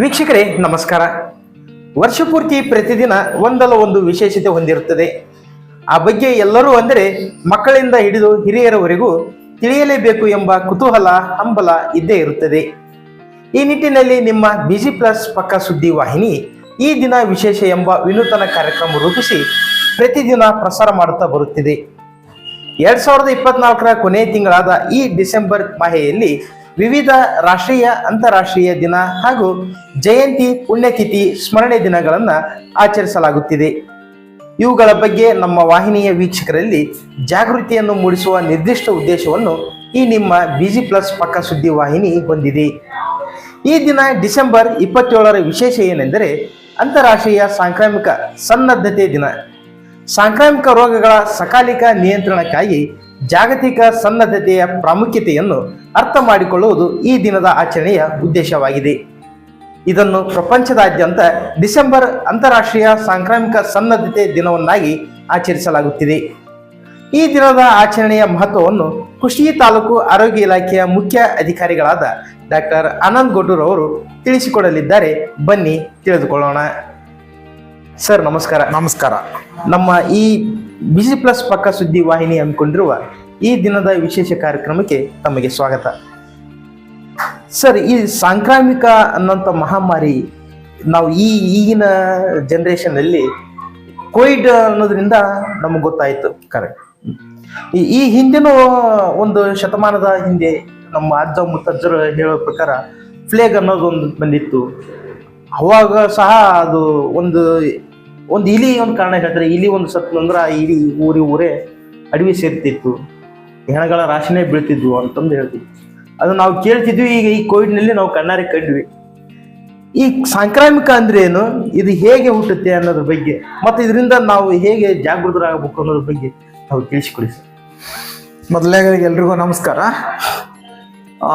ವೀಕ್ಷಕರೇ, ನಮಸ್ಕಾರ. ವರ್ಷಪೂರ್ತಿ ಪ್ರತಿದಿನ ಒಂದಲ್ಲ ಒಂದು ವಿಶೇಷತೆ ಹೊಂದಿರುತ್ತದೆ. ಆ ಬಗ್ಗೆ ಎಲ್ಲರೂ ಅಂದರೆ ಮಕ್ಕಳಿಂದ ಹಿಡಿದು ಹಿರಿಯರವರೆಗೂ ತಿಳಿಯಲೇಬೇಕು ಎಂಬ ಕುತೂಹಲ, ಹಂಬಲ ಇದ್ದೇ ಇರುತ್ತದೆ. ಈ ನಿಟ್ಟಿನಲ್ಲಿ ನಿಮ್ಮ ಬಿಜಿ ಪ್ಲಸ್ ಪಕ್ಕ ಸುದ್ದಿ ವಾಹಿನಿ ಈ ದಿನ ವಿಶೇಷ ಎಂಬ ವಿನೂತನ ಕಾರ್ಯಕ್ರಮ ರೂಪಿಸಿ ಪ್ರತಿದಿನ ಪ್ರಸಾರ ಮಾಡುತ್ತಾ ಬರುತ್ತಿದೆ. ಎರಡ್ ಸಾವಿರದ ಇಪ್ಪತ್ನಾಲ್ಕರ ಕೊನೆಯ ತಿಂಗಳಾದ ಈ ಡಿಸೆಂಬರ್ ಮಾಹೆಯಲ್ಲಿ ವಿವಿಧ ರಾಷ್ಟ್ರೀಯ, ಅಂತಾರಾಷ್ಟ್ರೀಯ ದಿನ ಹಾಗೂ ಜಯಂತಿ, ಪುಣ್ಯತಿಥಿ, ಸ್ಮರಣೆ ದಿನಗಳನ್ನು ಆಚರಿಸಲಾಗುತ್ತಿದೆ. ಇವುಗಳ ಬಗ್ಗೆ ನಮ್ಮ ವಾಹಿನಿಯ ವೀಕ್ಷಕರಲ್ಲಿ ಜಾಗೃತಿಯನ್ನು ಮೂಡಿಸುವ ನಿರ್ದಿಷ್ಟ ಉದ್ದೇಶವನ್ನು ಈ ನಿಮ್ಮ ಬಿಜಿ ಪ್ಲಸ್ ಪಕ್ಕ ಸುದ್ದಿ ವಾಹಿನಿ ಹೊಂದಿದೆ. ಈ ದಿನ ಡಿಸೆಂಬರ್ ಇಪ್ಪತ್ತೇಳರ ವಿಶೇಷ ಏನೆಂದರೆ ಅಂತಾರಾಷ್ಟ್ರೀಯ ಸಾಂಕ್ರಾಮಿಕ ಸನ್ನದ್ಧತೆ ದಿನ. ಸಾಂಕ್ರಾಮಿಕ ರೋಗಗಳ ಸಕಾಲಿಕ ನಿಯಂತ್ರಣಕ್ಕಾಗಿ ಜಾಗತಿಕ ಸನ್ನದ್ಧತೆಯ ಪ್ರಾಮುಖ್ಯತೆಯನ್ನು ಅರ್ಥ ಮಾಡಿಕೊಳ್ಳುವುದು ಈ ದಿನದ ಆಚರಣೆಯ ಉದ್ದೇಶವಾಗಿದೆ. ಇದನ್ನು ಪ್ರಪಂಚದಾದ್ಯಂತ ಡಿಸೆಂಬರ್ ಅಂತಾರಾಷ್ಟ್ರೀಯ ಸಾಂಕ್ರಾಮಿಕ ಸನ್ನದ್ಧತೆ ದಿನವನ್ನಾಗಿ ಆಚರಿಸಲಾಗುತ್ತಿದೆ. ಈ ದಿನದ ಆಚರಣೆಯ ಮಹತ್ವವನ್ನು ಕೃಷಿ ತಾಲೂಕು ಆರೋಗ್ಯ ಇಲಾಖೆಯ ಮುಖ್ಯ ಅಧಿಕಾರಿಗಳಾದ ಡಾಕ್ಟರ್ ಆನಂದ್ ಗೊಡ್ಡೂರ್ ಅವರು ತಿಳಿಸಿಕೊಡಲಿದ್ದಾರೆ. ಬನ್ನಿ ತಿಳಿದುಕೊಳ್ಳೋಣ. ಸರ್ ನಮಸ್ಕಾರ. ನಮಸ್ಕಾರ. ನಮ್ಮ ಈ ಬಿಸಿ ಪ್ಲಸ್ ಪಕ್ಕ ಸುದ್ದಿ ವಾಹಿನಿ ಹಮ್ಮಿಕೊಂಡಿರುವ ಈ ದಿನದ ವಿಶೇಷ ಕಾರ್ಯಕ್ರಮಕ್ಕೆ ತಮಗೆ ಸ್ವಾಗತ. ಸರ್, ಈ ಸಾಂಕ್ರಾಮಿಕ ಅನ್ನೋಂಥ ಮಹಾಮಾರಿ ನಾವು ಈ ಈಗಿನ ಜನ್ರೇಷನಲ್ಲಿ ಕೋವಿಡ್ ಅನ್ನೋದ್ರಿಂದ ನಮಗೆ ಗೊತ್ತಾಯಿತು. ಕರೆಕ್ಟ್ ಈ ಹಿಂದಿನ ಒಂದು ಶತಮಾನದ ಹಿಂದೆ ನಮ್ಮ ಅಜ್ಜ ಮುತ್ತಜ್ಜರು ಹೇಳೋ ಪ್ರಕಾರ ಫ್ಲೇಗ್ ಅನ್ನೋದು ಒಂದು ಬಂದಿತ್ತು. ಅವಾಗ ಸಹ ಅದು ಒಂದು ಒಂದು ಇಲಿ ಒಂದು ಕಾರಣ ಹೇಳ್ತಾರೆ ಇಲಿ ಒಂದು ಸತ್ತು ಅಂದ್ರೆ ಆ ಇಲಿ ಊರಿ ಊರೇ ಅಡವಿ ಸೇರ್ತಿತ್ತು. ಹೆಣಗಳ ರಾಶಿನೇ ಬೀಳ್ತಿದ್ವು ಅಂತಂದು ಹೇಳ್ತಿದ್ವಿ ಅದು ನಾವು ಕೇಳ್ತಿದ್ವಿ, ಈಗ ಈ ಕೋವಿಡ್ನಲ್ಲಿ ನಾವು ಕಣ್ಣಾರೆ ಕಂಡ್ವಿ. ಈ ಸಾಂಕ್ರಾಮಿಕ ಅಂದ್ರೆ ಏನು? ಇದು ಹೇಗೆ ಹುಟ್ಟುತ್ತೆ ಅನ್ನೋದ್ರ ಬಗ್ಗೆ. ಮತ್ತೆ ಇದರಿಂದ ನಾವು ಹೇಗೆ ಜಾಗೃತರಾಗಬೇಕು ಅನ್ನೋದ್ರ ಬಗ್ಗೆ ನಾವು ತಿಳಿಸಿಕೊಡಿ ಸರ್. ಮೊದಲನೇದಾಗಿ ಎಲ್ರಿಗೂ ನಮಸ್ಕಾರ. ಆ,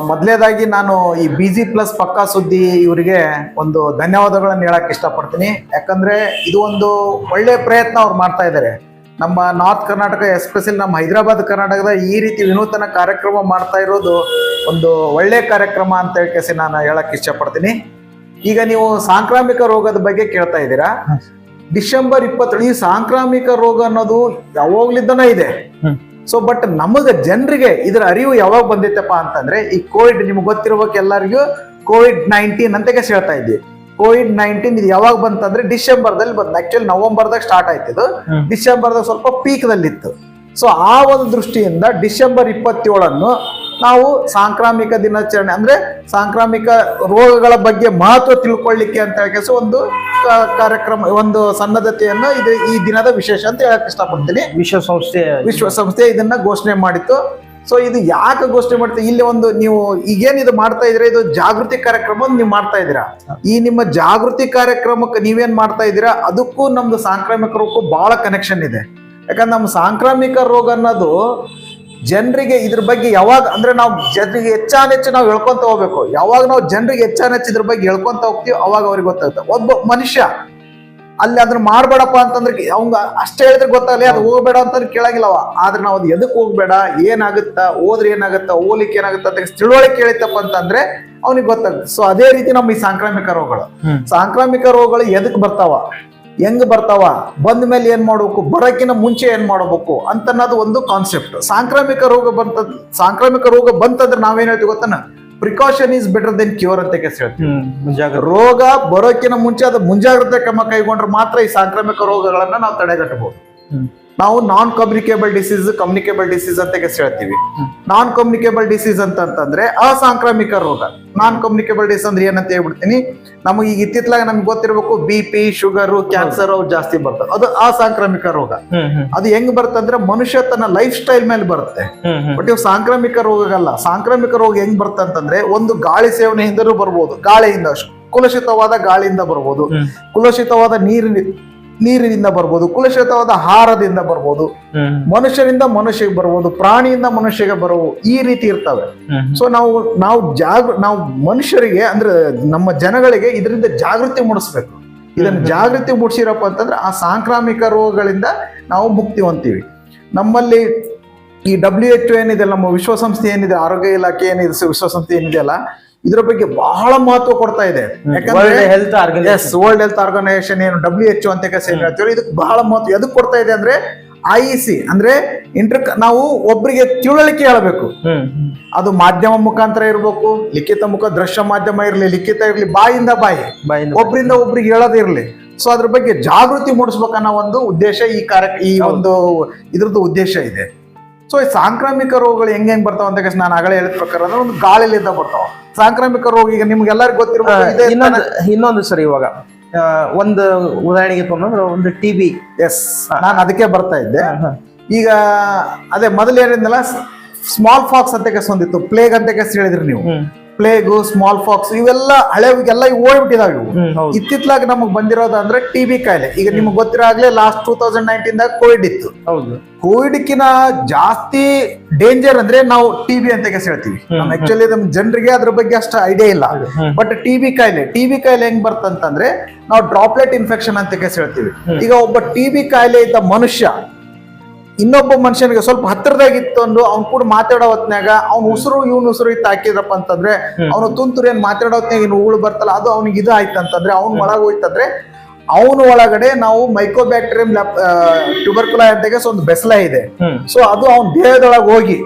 ಮೊದಲನೇದಾಗಿ ನಾನು ಈ ಬಿ ಜಿ ಪ್ಲಸ್ ಪಕ್ಕಾ ಸುದ್ದಿ ಇವರಿಗೆ ಒಂದು ಧನ್ಯವಾದಗಳನ್ನು ಹೇಳಕ್ಕೆ ಇಷ್ಟಪಡ್ತೀನಿ. ಯಾಕಂದ್ರೆ ಇದು ಒಂದು ಒಳ್ಳೆ ಪ್ರಯತ್ನ ಅವ್ರು ಮಾಡ್ತಾ ಇದ್ದಾರೆ ನಮ್ಮ ನಾರ್ತ್ ಕರ್ನಾಟಕ ಎಸ್ಪೆಷಲಿ ನಮ್ಮ ಹೈದರಾಬಾದ್ ಕರ್ನಾಟಕದ ಈ ರೀತಿ ವಿನೂತನ ಕಾರ್ಯಕ್ರಮ ಮಾಡ್ತಾ ಇರೋದು ಒಂದು ಒಳ್ಳೆ ಕಾರ್ಯಕ್ರಮ ಅಂತ ಹೇಳಿ ನಾನು ಹೇಳಕ್ಕೆ ಇಷ್ಟಪಡ್ತೀನಿ. ಈಗ ನೀವು ಸಾಂಕ್ರಾಮಿಕ ರೋಗದ ಬಗ್ಗೆ ಕೇಳ್ತಾ ಇದ್ದೀರಾ? ಡಿಸೆಂಬರ್ ಇಪ್ಪತ್ತೇಳು ಈ ಸಾಂಕ್ರಾಮಿಕ ರೋಗ ಅನ್ನೋದು ಯಾವಾಗ್ಲಿದ್ದನ ಇದೆ. ಸೊ ಬಟ್ ನಮಗ ಜನರಿಗೆ ಇದರ ಅರಿವು ಯಾವಾಗ ಬಂದೈತಪ್ಪ ಅಂತಂದ್ರೆ ಈ ಕೋವಿಡ್ ನಿಮ್ಗೆ ಗೊತ್ತಿರ್ಬೇಕು ಎಲ್ಲರಿಗೂ ಕೋವಿಡ್ ನೈನ್ಟೀನ್ ಅಂತ ಕೇಸ್ ಹೇಳ್ತಾ ಇದ್ವಿ. ಕೋವಿಡ್ ನೈನ್ಟೀನ್ ಇದು ಯಾವಾಗ ಬಂತಂದ್ರೆ ಡಿಸೆಂಬರ್ ದಲ್ಲಿ ಬಂತು ಆಕ್ಚುಲಿ ನವೆಂಬರ್ದಾಗ ಸ್ಟಾರ್ಟ್ ಆಯ್ತು ಇದು. ಡಿಸೆಂಬರ್ ಡಿಸೆಂಬರ್ದಾಗ ಸ್ವಲ್ಪ ಪೀಕ್ ದಲ್ಲಿತ್ತು. ಸೊ ಆ ಒಂದು ದೃಷ್ಟಿಯಿಂದ ಡಿಸೆಂಬರ್ ಇಪ್ಪತ್ತೇಳನ್ನು ನಾವು ಸಾಂಕ್ರಾಮಿಕ ದಿನಾಚರಣೆ ಅಂದರೆ ಸಾಂಕ್ರಾಮಿಕ ರೋಗಗಳ ಬಗ್ಗೆ ಮಹತ್ವ ತಿಳ್ಕೊಳ್ಳಿಕ್ಕೆ ಅಂತ ಹೇಳಿ ಒಂದು ಕಾರ್ಯಕ್ರಮ ಒಂದು ಸನ್ನದ್ಧತೆಯನ್ನು ಇದು ಈ ದಿನದ ವಿಶೇಷ ಅಂತ ಹೇಳಕ್ ಇಷ್ಟಪಡ್ತೀನಿ. ವಿಶ್ವಸಂಸ್ಥೆ. ವಿಶ್ವಸಂಸ್ಥೆ ಇದನ್ನ ಘೋಷಣೆ ಮಾಡಿತ್ತು. ಸೊ ಇದು ಯಾಕೆ ಘೋಷಣೆ ಮಾಡ್ತೀವಿ ಇಲ್ಲಿ ಒಂದು ನೀವು ಈಗೇನು ಇದು ಮಾಡ್ತಾ ಇದ್ರೆ ಇದು ಜಾಗೃತಿ ಕಾರ್ಯಕ್ರಮ ನೀವು ಮಾಡ್ತಾ ಇದ್ದೀರಾ? ಈ ನಿಮ್ಮ ಜಾಗೃತಿ ಕಾರ್ಯಕ್ರಮಕ್ಕೆ ನೀವೇನು ಮಾಡ್ತಾ ಇದ್ದೀರಾ? ಅದಕ್ಕೂ ನಮ್ದು ಸಾಂಕ್ರಾಮಿಕ ರೋಗಕ್ಕೂ ಬಹಳ ಕನೆಕ್ಷನ್ ಇದೆ. ಯಾಕಂದ್ರೆ ನಮ್ಮ ಸಾಂಕ್ರಾಮಿಕ ರೋಗ ಅನ್ನೋದು ಜನರಿಗೆ ಇದ್ರ ಬಗ್ಗೆ ಯಾವಾಗ ಅಂದ್ರೆ ನಾವು ಜನರಿಗೆ ಹೆಚ್ಚಾನ ಹೆಚ್ಚು ನಾವು ಹೇಳ್ಕೊಂತ ಹೋಗ್ಬೇಕು. ಯಾವಾಗ ನಾವು ಜನರಿಗೆ ಹೆಚ್ಚಾನ ಹೆಚ್ಚು ಇದ್ರ ಬಗ್ಗೆ ಹೇಳ್ಕೊಂತ ಹೋಗ್ತೀವಿ ಅವಾಗ ಅವ್ರಿಗೆ ಗೊತ್ತಾಗುತ್ತೆ. ಒಬ್ಬ ಮನುಷ್ಯ ಅಲ್ಲಿ ಅದನ್ನ ಮಾಡ್ಬೇಡಪ್ಪ ಅಂತಂದ್ರೆ ಅವಂಗ ಅಷ್ಟೇ ಹೇಳಿದ್ರೆ ಗೊತ್ತಾಗಲಿ ಅದು ಹೋಗ್ಬೇಡ ಅಂತಂದ್ರೆ ಕೇಳಂಗಿಲ್ಲವ. ಆದ್ರೆ ನಾವು ಅದು ಎದಕ್ ಹೋಗ್ಬೇಡ ಏನಾಗುತ್ತಾ ಹೋದ್ರೆ ಏನಾಗುತ್ತಾ ಹೋಗ್ಲಿಕ್ಕೆ ಏನಾಗುತ್ತಾ ಅಂತ ತಿಳುವಳಿಕೆ ಕೇಳಿತಪ್ಪ ಅಂತಂದ್ರೆ ಅವ್ನಿಗೆ ಗೊತ್ತಾಗುತ್ತೆ. ಸೊ ಅದೇ ರೀತಿ ನಮ್ಮ ಈ ಸಾಂಕ್ರಾಮಿಕ ರೋಗಗಳು. ಸಾಂಕ್ರಾಮಿಕ ರೋಗಗಳು ಎದಕ್ ಬರ್ತಾವ? ಹೆಂಗ್ ಬರ್ತಾವ? ಬಂದ ಮೇಲೆ ಏನ್ ಮಾಡ್ಬೇಕು? ಬರೋಕಿನ ಮುಂಚೆ ಏನ್ ಮಾಡಬೇಕು? ಅಂತ ಅನ್ನೋದು ಒಂದು ಕಾನ್ಸೆಪ್ಟ್ ಸಾಂಕ್ರಾಮಿಕ ರೋಗ ಬಂತ ಸಾಂಕ್ರಾಮಿಕ ರೋಗ ಬಂತಂದ್ರೆ ನಾವೇನ್ ಹೇಳ್ತೀವಿ ಗೊತ್ತಾನ? Precaution is better than cure ಅಂತ ಕೇಸ್ ಹೇಳ್ತೀವಿ. ರೋಗ ಬರೋಕಿನ ಮುಂಚೆ ಅದು ಮುಂಜಾಗ್ರತೆ ಕ್ರಮ ಕೈಗೊಂಡ್ರೆ ಮಾತ್ರ ಈ ಸಾಂಕ್ರಾಮಿಕ ರೋಗಗಳನ್ನ ನಾವು ತಡೆಗಟ್ಟಬಹುದು. ನಾವು non communicable disease communicable disease ಅಂತ ಹೇಳ್ತೀವಿ ನಾನ್ ಕಮ್ಯುನಿಕೇಬಲ್ ಡಿಸೀಸ್ ಅಂತ ಅಂತಂದ್ರೆ ಅಸಾಂಕ್ರಾಮಿಕ ರೋಗ. ನಾನ್ ಕಮ್ಯುನಿಕೇಬಲ್ ಡಿಸೀಸ್ ಅಂದ್ರೆ ಏನಂತ ಹೇಳ್ಬಿಡ್ತೀನಿ? ನಮಗೆ ಈಗ ಇತ್ತಿತ್ಲಾಗ ನಮ್ಗೆ ಗೊತ್ತಿರಬೇಕು ಬಿ ಪಿ ಶುಗರ್ ಕ್ಯಾನ್ಸರ್ ಅವು ಜಾಸ್ತಿ ಬರ್ತದೆ ಅದು ಅಸಾಂಕ್ರಾಮಿಕ ರೋಗ. ಅದು ಹೆಂಗ್ ಬರ್ತಂದ್ರೆ ಮನುಷ್ಯ ತನ್ನ ಲೈಫ್ ಸ್ಟೈಲ್ ಮೇಲೆ ಬರುತ್ತೆ ಬಟ್ ಇವು ಸಾಂಕ್ರಾಮಿಕ ರೋಗಗಲ್ಲ. ಸಾಂಕ್ರಾಮಿಕ ರೋಗ ಹೆಂಗ್ ಬರ್ತಂತಂದ್ರೆ ಒಂದು ಗಾಳಿ ಸೇವನೆಯಿಂದಲೂ ಬರ್ಬೋದು. ಗಾಳಿಯಿಂದ ಕುಲುಷಿತವಾದ ಗಾಳಿಯಿಂದ ಬರ್ಬೋದು. ಕುಲಷಿತವಾದ ನೀರಿನ ನೀರಿನಿಂದ ಬರ್ಬೋದು ಕುಲಶಿತವಾದ ಆಹಾರದಿಂದ ಬರ್ಬೋದು. ಮನುಷ್ಯರಿಂದ ಮನುಷ್ಯಗೆ ಬರ್ಬೋದು ಪ್ರಾಣಿಯಿಂದ ಮನುಷ್ಯಗೆ ಬರವು ಈ ರೀತಿ ಇರ್ತವೆ. ಸೊ ನಾವು ನಾವು ಜಾಗ ನಾವು ಮನುಷ್ಯರಿಗೆ ಅಂದ್ರೆ ನಮ್ಮ ಜನಗಳಿಗೆ ಇದರಿಂದ ಜಾಗೃತಿ ಮೂಡಿಸ್ಬೇಕು. ಇದನ್ನ ಜಾಗೃತಿ ಮೂಡಿಸಿರಪ್ಪ ಅಂತಂದ್ರೆ ಆ ಸಾಂಕ್ರಾಮಿಕ ರೋಗಗಳಿಂದ ನಾವು ಮುಕ್ತಿ ಹೊಂತೀವಿ ನಮ್ಮಲ್ಲಿ ಈ ಡಬ್ಲ್ಯೂ ಎಚ್ ಏನಿದೆ ನಮ್ಮ ವಿಶ್ವಸಂಸ್ಥೆ ಏನಿದೆ ಆರೋಗ್ಯ ಇಲಾಖೆ ಏನಿದೆ ವಿಶ್ವಸಂಸ್ಥೆ ಏನಿದೆ ಏನಿದೆಯಲ್ಲ ಇದ್ರ ಬಗ್ಗೆ ಬಹಳ ಮಹತ್ವ ಕೊಡ್ತಾ ಇದೆ. ಯಾಕಂದ್ರೆ world health world health organisation ಏನು ಡಬ್ಲ್ಯೂ ಎಚ್ ಅಂತ ಹೇಳ್ತೀವಿ ಇದಕ್ಕೆ ಬಹಳ ಮಹತ್ವ. ಎದಕ್ಕೆ ಕೊಡ್ತಾ ಇದೆ ಅಂದ್ರೆ ಐ ಸಿ ಅಂದ್ರೆ ಇಂಟರ್ ನಾವು ಒಬ್ಬರಿಗೆ ತಿಳುವಳಿಕೆ ಹೇಳಬೇಕು. ಅದು ಮಾಧ್ಯಮ ಮುಖಾಂತರ ಇರಬೇಕು ಲಿಖಿತ ಮುಖ ದೃಶ್ಯ ಮಾಧ್ಯಮ ಇರಲಿ ಲಿಖಿತ ಇರಲಿ ಬಾಯಿಂದ ಬಾಯಿ. ಒಬ್ಬರಿಂದ ಒಬ್ಬರಿಂದ ಒಬ್ರಿಗೆ ಹೇಳೋದಿರಲಿ ಸೊ ಅದ್ರ ಬಗ್ಗೆ ಜಾಗೃತಿ ಮೂಡಿಸ್ಬೇಕನ್ನೋ ಒಂದು ಉದ್ದೇಶ ಈ ಕಾರ್ಯ ಈ ಒಂದು ಇದ್ರದ್ದು ಉದ್ದೇಶ ಇದೆ. ಸೊ ಈ ಸಾಂಕ್ರಾಮಿಕ ರೋಗಗಳು ಹೆಂಗ್ ಹೆಂಗ್ ಬರ್ತಾವ ಅಂತ ನಾನು ಆಗಲೇ ಹೇಳಿದ ಪ್ರಕಾರ ಅಂದ್ರೆ ಒಂದು ಗಾಳಿಲಿಂದ ಬರ್ತಾವ. ಸಾಂಕ್ರಾಮಿಕ ರೋಗ ಈಗ ನಿಮ್ಗೆಲ್ಲರಿಗೂ ಗೊತ್ತಿರಬಹುದು ಇನ್ನೊಂದು ಇನ್ನೊಂದು ಸರಿ ಇವಾಗ. ಒಂದು ಉದಾಹರಣೆಗೆ ತೊಗೊಂಡ್ರೆ ಒಂದು ಟಿವಿ ಎಸ್ ನಾನು ಅದಕ್ಕೆ ಬರ್ತಾ ಇದ್ದೆ. ಈಗ ಅದೇ ಮೊದಲು ಏನಿದ್ನಲ್ಲ ಸ್ಮಾಲ್ ಫಾಕ್ಸ್ ಅಂತ ಕೆಸ್ ಒಂದಿತ್ತು ಪ್ಲೇಗ್ ಅಂತ ಕೆಸ್ ಹೇಳಿದ್ರಿ ನೀವು. ಪ್ಲೇಗು ಸ್ಮಾಲ್ ಫಾಕ್ಸ್ ಇವೆಲ್ಲ ಹಳೆವಿಗೆಲ್ಲ ಇವು ಓಡ್ಬಿಟ್ಟಿದಾವೆ ಇವು. ಇತ್ತಿತ್ಲಾಗ ನಮಗ್ ಬಂದಿರೋದು ಅಂದ್ರೆ ಟಿ ಬಿ ಕಾಯಿಲೆ. ಈಗ ನಿಮ್ಗೆ ಗೊತ್ತಿರಾಗ್ಲೇ ಲಾಸ್ಟ್ ಟೂ ತೌಸಂಡ್ ನೈನ್ಟೀನ್ ದಾಗ ಕೋವಿಡ್ ಇತ್ತು. ಹೌದು. ಕೋವಿಡ್ಕಿನ ಜಾಸ್ತಿ ಡೇಂಜರ್ ಅಂದ್ರೆ ನಾವು ಟಿ ಬಿ ಅಂತ ಕೆಸ್ ಹೇಳ್ತೀವಿ ಆಕ್ಚುಲಿ ನಮ್ ಜನರಿಗೆ ಅದ್ರ ಬಗ್ಗೆ ಅಷ್ಟು ಐಡಿಯಾ ಇಲ್ಲ. ಬಟ್ ಟಿ ಬಿ ಕಾಯಿಲೆ ಟಿ ಬಿ ಕಾಯಿಲೆ ಹೆಂಗ್ ಬರ್ತಂತಂದ್ರೆ ನಾವು ಡ್ರಾಪ್ಲೆಟ್ ಇನ್ಫೆಕ್ಷನ್ ಅಂತ ಕೆಸ್ ಹೇಳ್ತೀವಿ ಈಗ ಒಬ್ಬ ಟಿ ಬಿ ಕಾಯಿಲೆ ಇದ್ದ ಮನುಷ್ಯ ಇನ್ನೊಬ್ಬ ಮನುಷ್ಯನಿಗೆ ಸ್ವಲ್ಪ ಹತ್ತಿರದಾಗಿತ್ತು ಅಂದು ಅವ್ನ್ ಕೂಡ ಮಾತಾಡೋ ಹೊತ್ನ್ಯಾಗ ಅವ್ನ ಉಸಿರು ಇವ್ನ ಉಸಿರು ಇತ್ತು ಹಾಕಿದ್ರಪ್ಪ ಅಂತಂದ್ರೆ ಅವನು ತುಂತುರು ಏನ್ ಮಾತಾಡೋ ಹೊತ್ನಾಗ ಇನ್ನು ಉಗುಳು ಬರ್ತಲ್ಲ ಅದು ಅವ್ನಿಗೆ ಇದು ಆಯ್ತು ಅಂತಂದ್ರೆ ಅವ್ನ ಒಳಗೆ ಹೋಯ್ತಂದ್ರೆ ಅವನ ಒಳಗಡೆ ನಾವು ಮೈಕ್ರೋಬ್ಯಾಕ್ಟೀರಿಯಂ ಟ್ಯೂಬರ್ಕುಲಾ ಅಂತ ಒಂದು ಬೆಸಲ ಇದೆ. ಸೊ ಅದು ಅವನ ದೇಹದೊಳಗೆ ಹೋಗಿ